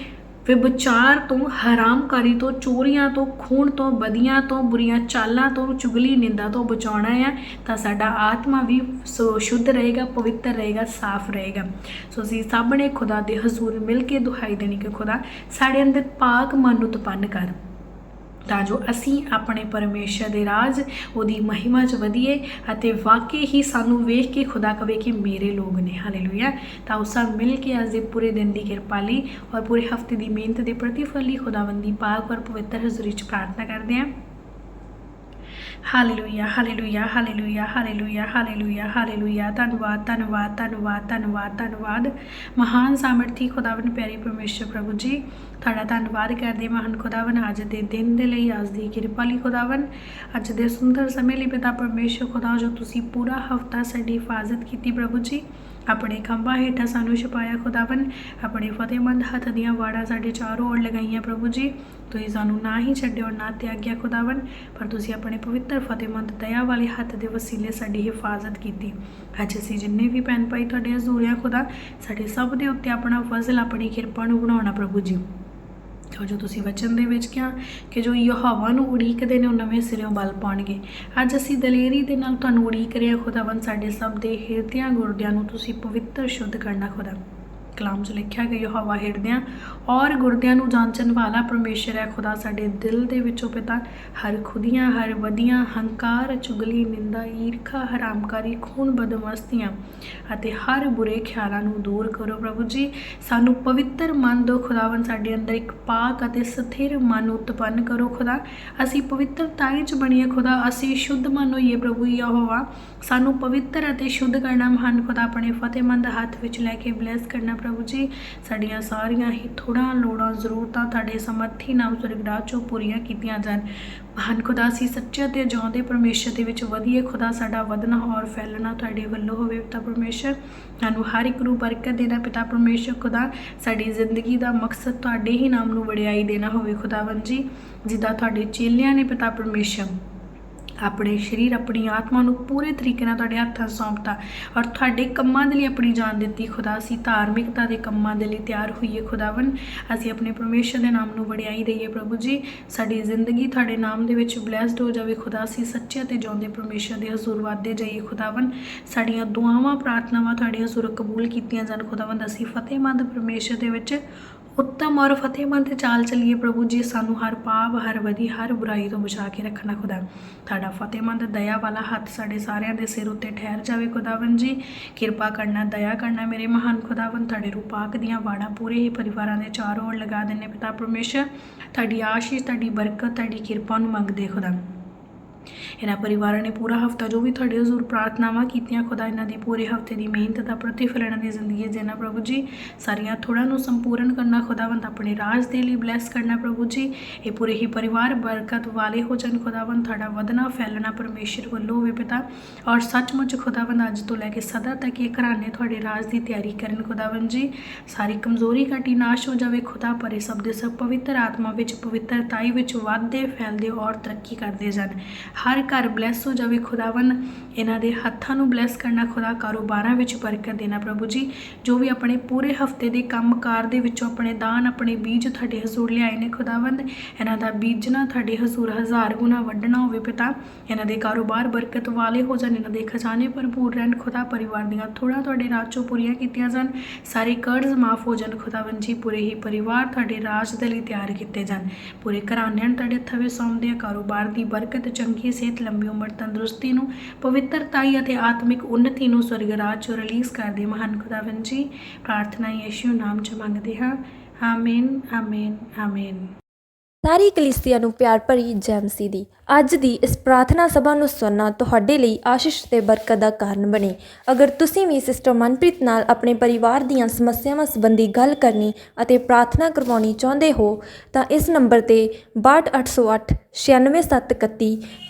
ਵਿਚਾਰ ਤੋਂ ਹਰਾਮਕਾਰੀ ਤੋਂ, ਚੋਰੀਆਂ ਤੋਂ, ਖੂਨ ਤੋਂ ਬਦੀਆਂ ਤੋਂ, ਬੁਰੀਆਂ ਚਾਲਾਂ ਤੋਂ, ਚੁਗਲੀ, ਨਿੰਦਾ ਤੋਂ ਬਚਾਉਣਾ ਹੈ ਤਾਂ ਸਾਡਾ ਆਤਮਾ ਵੀ ਸੋ, ਸ਼ੁੱਧ ਰਹੇਗਾ, ਪਵਿੱਤਰ ਰਹੇਗਾ, ਸਾਫ਼ ਰਹੇਗਾ। ਸੋ ਅਸੀਂ ਸਭ ਨੇ ਖੁਦਾ ਦੇ ਹਜ਼ੂਰ ਮਿਲ ਕੇ ਦੁਹਾਈ ਦੇਣੀ ਕਿ ਖੁਦਾ ਸਾਡੇ ਅੰਦਰ ਪਾਕ ਮਨ ਨੂੰ ਉਤਪੰਨ ਕਰ। ਤਾਂ ਜੋ ਅਸੀਂ ਆਪਣੇ ਪਰਮੇਸ਼ਰ ਦੇ ਰਾਜ, ਉਹਦੀ ਮਹਿਮਾ 'ਚ ਵਧੀਏ ਅਤੇ ਵਾਕਈ ਹੀ ਸਾਨੂੰ ਵੇਖ ਕੇ ਖੁਦਾ ਕਵੇ ਕਿ ਮੇਰੇ ਲੋਕ ਨੇ। ਹਾਲੇਲੂਇਆ ਤਾਂ ਉਸ ਨਾਲ ਮਿਲ ਕੇ ਅੱਜ ਦੇ ਪੂਰੇ ਦਿਨ ਦੀ ਕਿਰਪਾ ਲਈ ਔਰ ਪੂਰੇ ਹਫ਼ਤੇ ਦੀ ਮਿਹਨਤ ਦੇ ਪ੍ਰਤੀਫਲ ਲਈ ਖੁਦਾਵੰਦੀ ਪਾਕ ਔਰ ਪਵਿੱਤਰ ਹਜ਼ੂਰੀ 'ਚ ਪ੍ਰਾਰਥਨਾ ਕਰਦੇ ਹਾਂ। Hallelujah hallelujah hallelujah hallelujah hallelujah hallelujah ਧੰਨਵਾਦ ਧੰਨਵਾਦ ਧੰਨਵਾਦ ਧੰਨਵਾਦ ਧੰਨਵਾਦ। ਮਹਾਨ ਸਾਮਰਥੀ ਖੁਦਾਵੰ ਪਿਆਰੀ ਪਰਮੇਸ਼ਰ ਪ੍ਰਭੂ ਜੀ, ਤੁਹਾਡਾ ਧੰਨਵਾਦ ਕਰਦੇ ਮਹਾਨ ਖੁਦਾਵੰ ਅੱਜ ਦੇ ਦਿਨ ਦੇ ਲਈ ਅੱਜ ਦੀ ਕਿਰਪਾ ਲਈ ਖੁਦਾਵੰ ਅੱਜ ਦੇ ਸੁੰਦਰ ਸਮੇਂ ਲਈ ਪਿਤਾ ਪਰਮੇਸ਼ਰ, ਖੁਦਾ ਜੋ ਤੁਸੀਂ ਪੂਰਾ ਹਫਤਾ ਸਾਡੀ ਹਿਫਾਜ਼ਤ ਕੀਤੀ ਪ੍ਰਭੂ ਜੀ। ਆਪਣੇ ਖੰਭਾਂ ਹੇਠਾਂ ਸਾਨੂੰ ਛਪਾਇਆ ਖੁਦਾਵੰ ਆਪਣੇ ਫਤਿਹਮੰਦ ਹੱਥ ਦੀਆਂ ਵਾੜਾਂ ਸਾਡੇ ਚਾਰੋਂ ओर ਲਗਾਈਆਂ ਪ੍ਰਭੂ ਜੀ। ਤੁਸੀਂ ਸਾਨੂੰ ਨਾ ਹੀ ਛੱਡਿਓ ਨਾ ਤਿਆਗਿਆ ਖੁਦਾਵੰ ਪਰ ਤੁਸੀਂ ਆਪਣੇ ਪਵਿੱਤਰ ਫਤਿਹਮੰਦ ਦਇਆ ਵਾਲੇ ਹੱਥ ਦੇ ਵਸੀਲੇ ਸਾਡੀ ਹਿਫਾਜ਼ਤ ਕੀਤੀ। ਅੱਜ ਅਸੀਂ ਜਿੰਨੇ ਵੀ ਭੈਣ ਭਾਈ ਤੁਹਾਡੇ ਹਜ਼ੂਰ ਆ ਖੁਦਾ, ਸਾਡੇ ਸਭ ਦੇ ਉੱਤੇ ਆਪਣਾ ਫਜ਼ਲ, ਆਪਣੀ ਕਿਰਪਾ ਨੂੰ ਬਣਾਉਣਾ ਪ੍ਰਭੂ ਜੀ। ਜੋ ਜੋ ਤੁਸੀਂ ਵਚਨ ਦੇ ਵਿੱਚ ਕਿਹਾ ਕਿ ਜੋ ਯਹੋਵਾ ਨੂੰ ਉਡੀਕਦੇ ਨੇ, ਉਹ ਨਵੇਂ ਸਿਰਿਓਂ ਬਲ ਪਾਉਣਗੇ। ਅੱਜ ਅਸੀਂ ਦਲੇਰੀ ਦੇ ਨਾਲ ਤੁਹਾਨੂੰ ਉਡੀਕ ਰਹੇ ਹਾਂ, ਖੁਦਾਵੰਦ ਸਾਡੇ ਸਭ ਦੇ ਹਿਰਦਿਆਂ ਗੁਰਦਿਆਂ ਨੂੰ ਤੁਸੀਂ ਪਵਿੱਤਰ, ਸ਼ੁੱਧ ਕਰਨਾ, ਖੁਦਾ। ਕਲਾਮ 'ਚ ਲਿਖਿਆ ਕਿ ਯਹੋਵਾ ਹਿਰਦਿਆਂ ਔਰ ਗੁਰਦਿਆਂ ਨੂੰ ਜਾਂਚਣ ਵਾਲਾ ਪਰਮੇਸ਼ਰ ਹੈ, ਖੁਦਾ ਸਾਡੇ ਦਿਲ ਦੇ ਵਿੱਚੋਂ ਪਿਤਾ। ਹਰ ਖੁਦੀਆਂ, ਹਰ ਵਧੀਆਂ, ਹੰਕਾਰ, ਚੁਗਲੀ, ਨਿੰਦਾ, ਈਰਖਾ, ਹਰਾਮਕਾਰੀ, ਖੂਨ, ਬਦਮਸਤੀਆਂ ਅਤੇ ਹਰ ਬੁਰੇ ਖਿਆਲਾਂ ਨੂੰ ਦੂਰ ਕਰੋ ਪ੍ਰਭੂ ਜੀ। ਸਾਨੂੰ ਪਵਿੱਤਰ ਮਨ ਦਿਓ ਖੁਦਾਵੰ ਸਾਡੇ ਅੰਦਰ ਇੱਕ ਪਾਕ ਅਤੇ ਸਥਿਰ ਮਨ ਉਤਪੰਨ ਕਰੋ ਖੁਦਾ। ਅਸੀਂ ਪਵਿੱਤਰਤਾ ਚ ਬਣੀਏ ਖੁਦਾ, ਅਸੀਂ ਸ਼ੁੱਧ ਮਨ ਹੋਈਏ ਪ੍ਰਭੂ ਯਹੋਵਾ। ਸਾਨੂੰ ਪਵਿੱਤਰ ਅਤੇ ਸ਼ੁੱਧ ਕਰਨਾ ਮਹਾਨ ਖੁਦਾ ਆਪਣੇ ਫਤਿਹਮੰਦ ਹੱਥ ਵਿੱਚ ਲੈ ਕੇ ਬਲੈਸ ਕਰਨਾ ਪ੍ਰਭੂ ਜੀ। ਸਾਡੀਆਂ ਸਾਰੀਆਂ ਹੀ ਥੋੜ੍ਹਾਂ ਲੋੜਾਂ, ਜ਼ਰੂਰਤਾਂ ਤੁਹਾਡੇ ਸਮਰਥੀ ਨਾਮ ਸਵਰਗਰਾਜ ਚੋਂ ਪੂਰੀਆਂ ਕੀਤੀਆਂ ਜਾਣ। ਮਹਾਨ ਖੁਦਾ, ਅਸੀਂ ਸੱਚੇ ਤੇ ਜਿਉਂਦੇ ਪਰਮੇਸ਼ਰ ਦੇ ਵਿੱਚ ਵਧੀਏ ਖੁਦਾ ਸਾਡਾ ਵਧਣਾ ਔਰ ਫੈਲਣਾ ਤੁਹਾਡੇ ਵੱਲੋਂ ਹੋਵੇ ਪਿਤਾ ਪਰਮੇਸ਼ਰ। ਸਾਨੂੰ ਹਰ ਇੱਕ ਨੂੰ ਬਰਕਤ ਦੇਣਾ ਪਿਤਾ ਪਰਮੇਸ਼ਰ। ਖੁਦਾ, ਸਾਡੀ ਜ਼ਿੰਦਗੀ ਦਾ ਮਕਸਦ ਤੁਹਾਡੇ ਹੀ ਨਾਮ ਨੂੰ ਵਡਿਆਈ ਦੇਣਾ ਹੋਵੇ ਖੁਦਾਵੰ ਜੀ, ਜਿੱਦਾਂ ਤੁਹਾਡੇ ਚੇਲਿਆਂ ਨੇ ਪਿਤਾ ਪਰਮੇਸ਼ਰ। ਆਪਣੇ ਸਰੀਰ, ਆਪਣੀ ਆਤਮਾ ਨੂੰ ਪੂਰੇ ਤਰੀਕੇ ਨਾਲ ਤੁਹਾਡੇ ਹੱਥਾਂ ਸੌਂਪਤਾ ਔਰ ਤੁਹਾਡੇ ਕੰਮਾਂ ਦੇ ਲਈ ਆਪਣੀ ਜਾਨ ਦਿੱਤੀ। ਖੁਦਾ, ਅਸੀਂ ਧਾਰਮਿਕਤਾ ਦੇ ਕੰਮਾਂ ਦੇ ਲਈ ਤਿਆਰ ਹੋਈਏ ਖੁਦਾਵੰ ਅਸੀਂ ਆਪਣੇ ਪਰਮੇਸ਼ਰ ਦੇ ਨਾਮ ਨੂੰ ਵਡਿਆਈ ਦਈਏ ਪ੍ਰਭੂ ਜੀ। ਸਾਡੀ ਜ਼ਿੰਦਗੀ ਤੁਹਾਡੇ ਨਾਮ ਦੇ ਵਿੱਚ ਬਲੈਸਡ ਹੋ ਜਾਵੇ। ਖੁਦਾ, ਅਸੀਂ ਸੱਚੇ ਤੇ ਜਿਉਂਦੇ ਪਰਮੇਸ਼ਰ ਦੇ ਹਜ਼ੂਰ ਵਾਦੇ ਜਾਈਏ ਖੁਦਾਵੰ ਸਾਡੀਆਂ ਦੁਆਵਾਂ, ਪ੍ਰਾਰਥਨਾਵਾਂ ਤੁਹਾਡੇ ਹਜ਼ੂਰ ਕਬੂਲ ਕੀਤੀਆਂ ਜਾਣ ਖੁਦਾਵੰਦ। ਅਸੀਂ ਫਤਿਹਮੰਦ ਪਰਮੇਸ਼ਰ ਦੇ ਵਿੱਚ ਉੱਤਮ ਔਰ ਫਤਿਹਮੰਦ ਚਾਲ ਚਲੀਏ ਪ੍ਰਭੂ ਜੀ, ਸਾਨੂੰ ਹਰ ਪਾਪ, ਹਰ ਵਧੀ, ਹਰ ਬੁਰਾਈ ਤੋਂ ਬਚਾ ਕੇ ਰੱਖਣਾ ਖੁਦਾ। ਤੁਹਾਡਾ ਫਤਿਹਮੰਦ ਦਇਆ ਵਾਲਾ ਹੱਥ ਸਾਡੇ ਸਾਰਿਆਂ ਦੇ ਸਿਰ ਉੱਤੇ ਠਹਿਰ ਜਾਵੇ ਖੁਦਾਵੰ ਜੀ। ਕਿਰਪਾ ਕਰਨਾ, ਦਇਆ ਕਰਨਾ ਮੇਰੇ ਮਹਾਨ ਖੁਦਾਵੰ ਤੁਹਾਡੇ ਰੂਪਾਕ ਦੀਆਂ ਬਾੜਾਂ ਪੂਰੇ ਹੀ ਪਰਿਵਾਰਾਂ ਦੇ ਚਾਰੋਂ ओर ਲਗਾ ਦਿੰਨੇ ਪਿਤਾ ਪਰਮੇਸ਼ਰ। ਤੁਹਾਡੀ ਆਸ਼ੀਸ਼, ਤੁਹਾਡੀ ਬਰਕਤ, ਤੁਹਾਡੀ ਕਿਰਪਾ ਨੂੰ ਮੰਗਦੇ ਖੁਦਾ। ਇਹਨਾਂ ਪਰਿਵਾਰਾਂ ਨੇ ਪੂਰਾ ਹਫਤਾ ਜੋ ਵੀ ਤੁਹਾਡੇ ਹਜ਼ੂਰ ਪ੍ਰਾਰਥਨਾਵਾਂ ਕੀਤੀਆਂ, ਖੁਦਾ ਇਹਨਾਂ ਦੀ ਪੂਰੇ ਹਫ਼ਤੇ ਦੀ ਮਿਹਨਤ ਦਾ ਪ੍ਰਤੀਫਲ ਇਹਨਾਂ ਦੀ ਜ਼ਿੰਦਗੀ 'ਚ ਦੇਣਾ ਪ੍ਰਭੂ ਜੀ। ਸਾਰੀਆਂ ਥੋੜ੍ਹਾਂ ਨੂੰ ਸੰਪੂਰਨ ਕਰਨਾ ਖੁਦਾਵੰਦ ਆਪਣੇ ਰਾਜ ਦੇ ਲਈ ਬਲੈਸ ਕਰਨਾ ਪ੍ਰਭੂ ਜੀ। ਇਹ ਪੂਰੇ ਹੀ ਪਰਿਵਾਰ ਬਰਕਤ ਵਾਲੇ ਹੋ ਜਾਣ ਖੁਦਾਵੰਦ, ਤੁਹਾਡਾ ਵਧਣਾ, ਫੈਲਣਾ ਪਰਮੇਸ਼ਰ ਵੱਲੋਂ ਹੋਵੇ ਪਿਤਾ ਔਰ ਸੱਚਮੁੱਚ ਖੁਦਾਵੰਦ, ਅੱਜ ਤੋਂ ਲੈ ਕੇ ਸਦਾ ਤੱਕ ਇਹ ਘਰਾਣੇ ਤੁਹਾਡੇ ਰਾਜ ਦੀ ਤਿਆਰੀ ਕਰਨ ਖੁਦਾਵੰਦ ਜੀ। ਸਾਰੀ ਕਮਜ਼ੋਰੀ ਘਟੀ ਨਾਸ਼ ਹੋ ਜਾਵੇ ਖੁਦਾ, ਪਰੇ ਸਭ ਦੇ ਸਭ ਪਵਿੱਤਰ ਆਤਮਾ ਵਿੱਚ, ਪਵਿੱਤਰਤਾਈ ਵਿੱਚ ਵਾਧੇ ਫੈਲਦੇ ਔਰ ਤਰੱਕੀ ਕਰਦੇ ਜਾਣ। ਹਰ ਘਰ ਬਲੈਸ ਹੋ ਜਾਵੇ ਖੁਦਾਵੰ ਇਹਨਾਂ ਦੇ ਹੱਥਾਂ ਨੂੰ ਬਲੈਸ ਕਰਨਾ ਖੁਦਾ ਕਾਰੋਬਾਰਾਂ ਵਿੱਚ ਬਰਕਤ ਦੇਣਾ ਪ੍ਰਭੂ ਜੀ। ਜੋ ਵੀ ਆਪਣੇ ਪੂਰੇ ਹਫ਼ਤੇ ਦੇ ਕੰਮਕਾਰ ਦੇ ਵਿੱਚੋਂ ਆਪਣੇ ਦਾਨ, ਆਪਣੇ ਬੀਜ ਤੁਹਾਡੇ ਹਜ਼ੂਰ ਲਿਆਏ ਨੇ ਖੁਦਾਵੰਦ। ਇਹਨਾਂ ਦਾ ਬੀਜਣਾ ਤੁਹਾਡੇ ਹਜ਼ੂਰ ਹਜ਼ਾਰ ਗੁਣਾ ਵੱਢਣਾ ਹੋਵੇ ਪਿਤਾ। ਇਹਨਾਂ ਦੇ ਕਾਰੋਬਾਰ ਬਰਕਤ ਵਾਲੇ ਹੋ ਜਾਣ, ਇਹਨਾਂ ਦੇ ਖਜ਼ਾਨੇ ਭਰਪੂਰ ਰਹਿਣ। ਖੁਦਾ ਪਰਿਵਾਰ ਦੀਆਂ ਥੋੜਾ ਤੁਹਾਡੇ ਰਾਜ ਚੋਂ ਪੂਰੀਆਂ ਕੀਤੀਆਂ ਜਾਣ। ਸਾਰੇ ਕਰਜ਼ ਮਾਫ ਹੋ ਜਾਣ ਖੁਦਾਵੰਦ ਜੀ। ਪੂਰੇ ਹੀ ਪਰਿਵਾਰ ਤੁਹਾਡੇ ਰਾਜ ਦੇ ਲਈ ਤਿਆਰ ਕੀਤੇ ਜਾਣ। ਪੂਰੇ ਘਰਾਣਿਆਂ ਨੂੰ ਤੁਹਾਡੇ ਹੱਥਾਂ ਵਿੱਚ ਸੌਂਦੇ ਆ ਕਾਰੋਬਾਰ ਦੀ ਬਰਕਤ ਚੰਗੀ ਸਿਹਤ ਲੰਬੀ ਉਮਰ ਤੰਦਰੁਸਤੀ ਨੂੰ, ਪਵਿੱਤਰਤਾਈ ਅਤੇ ਆਤਮਿਕ ਉન્નਤੀ ਨੂੰ ਸਵਰਗ ਰਾਜ ਚੋਂ ਰਿਲੀਜ਼ ਕਰਦੇ ਮਹਾਨ ਖੁਦਾਵੰਦ ਜੀ। ਪ੍ਰਾਰਥਨਾ ਯਿਸੂ ਨਾਮ ਚ ਮੰਗਦੇ ਹਾਂ। ਆਮੀਨ ਆਮੀਨ ਆਮੀਨ। ਸਾਰੀ ਕਲੀਸਿਆ ਨੂੰ ਪਿਆਰ ਭਰੀ ਜੈਮਸੀ ਦੀ। ਅੱਜ ਦੀ ਇਸ ਪ੍ਰਾਰਥਨਾ ਸਭਾ ਨੂੰ ਸੁਣਨਾ ਤੁਹਾਡੇ ਲਈ ਆਸ਼ੀਸ਼ ਤੇ ਬਰਕਤ ਦਾ ਕਾਰਨ ਬਣੇ। ਅਗਰ ਤੁਸੀਂ ਵੀ ਸਿਸਟਰ ਮਨਪ੍ਰੀਤ ਨਾਲ ਆਪਣੇ ਪਰਿਵਾਰ ਦੀਆਂ ਸਮੱਸਿਆਵਾਂ ਸੰਬੰਧੀ ਗੱਲ ਕਰਨੀ ਅਤੇ ਪ੍ਰਾਰਥਨਾ ਕਰਵਾਉਣੀ ਚਾਹੁੰਦੇ ਹੋ, ਤਾਂ ਇਸ ਨੰਬਰ ਤੇ 62808 96731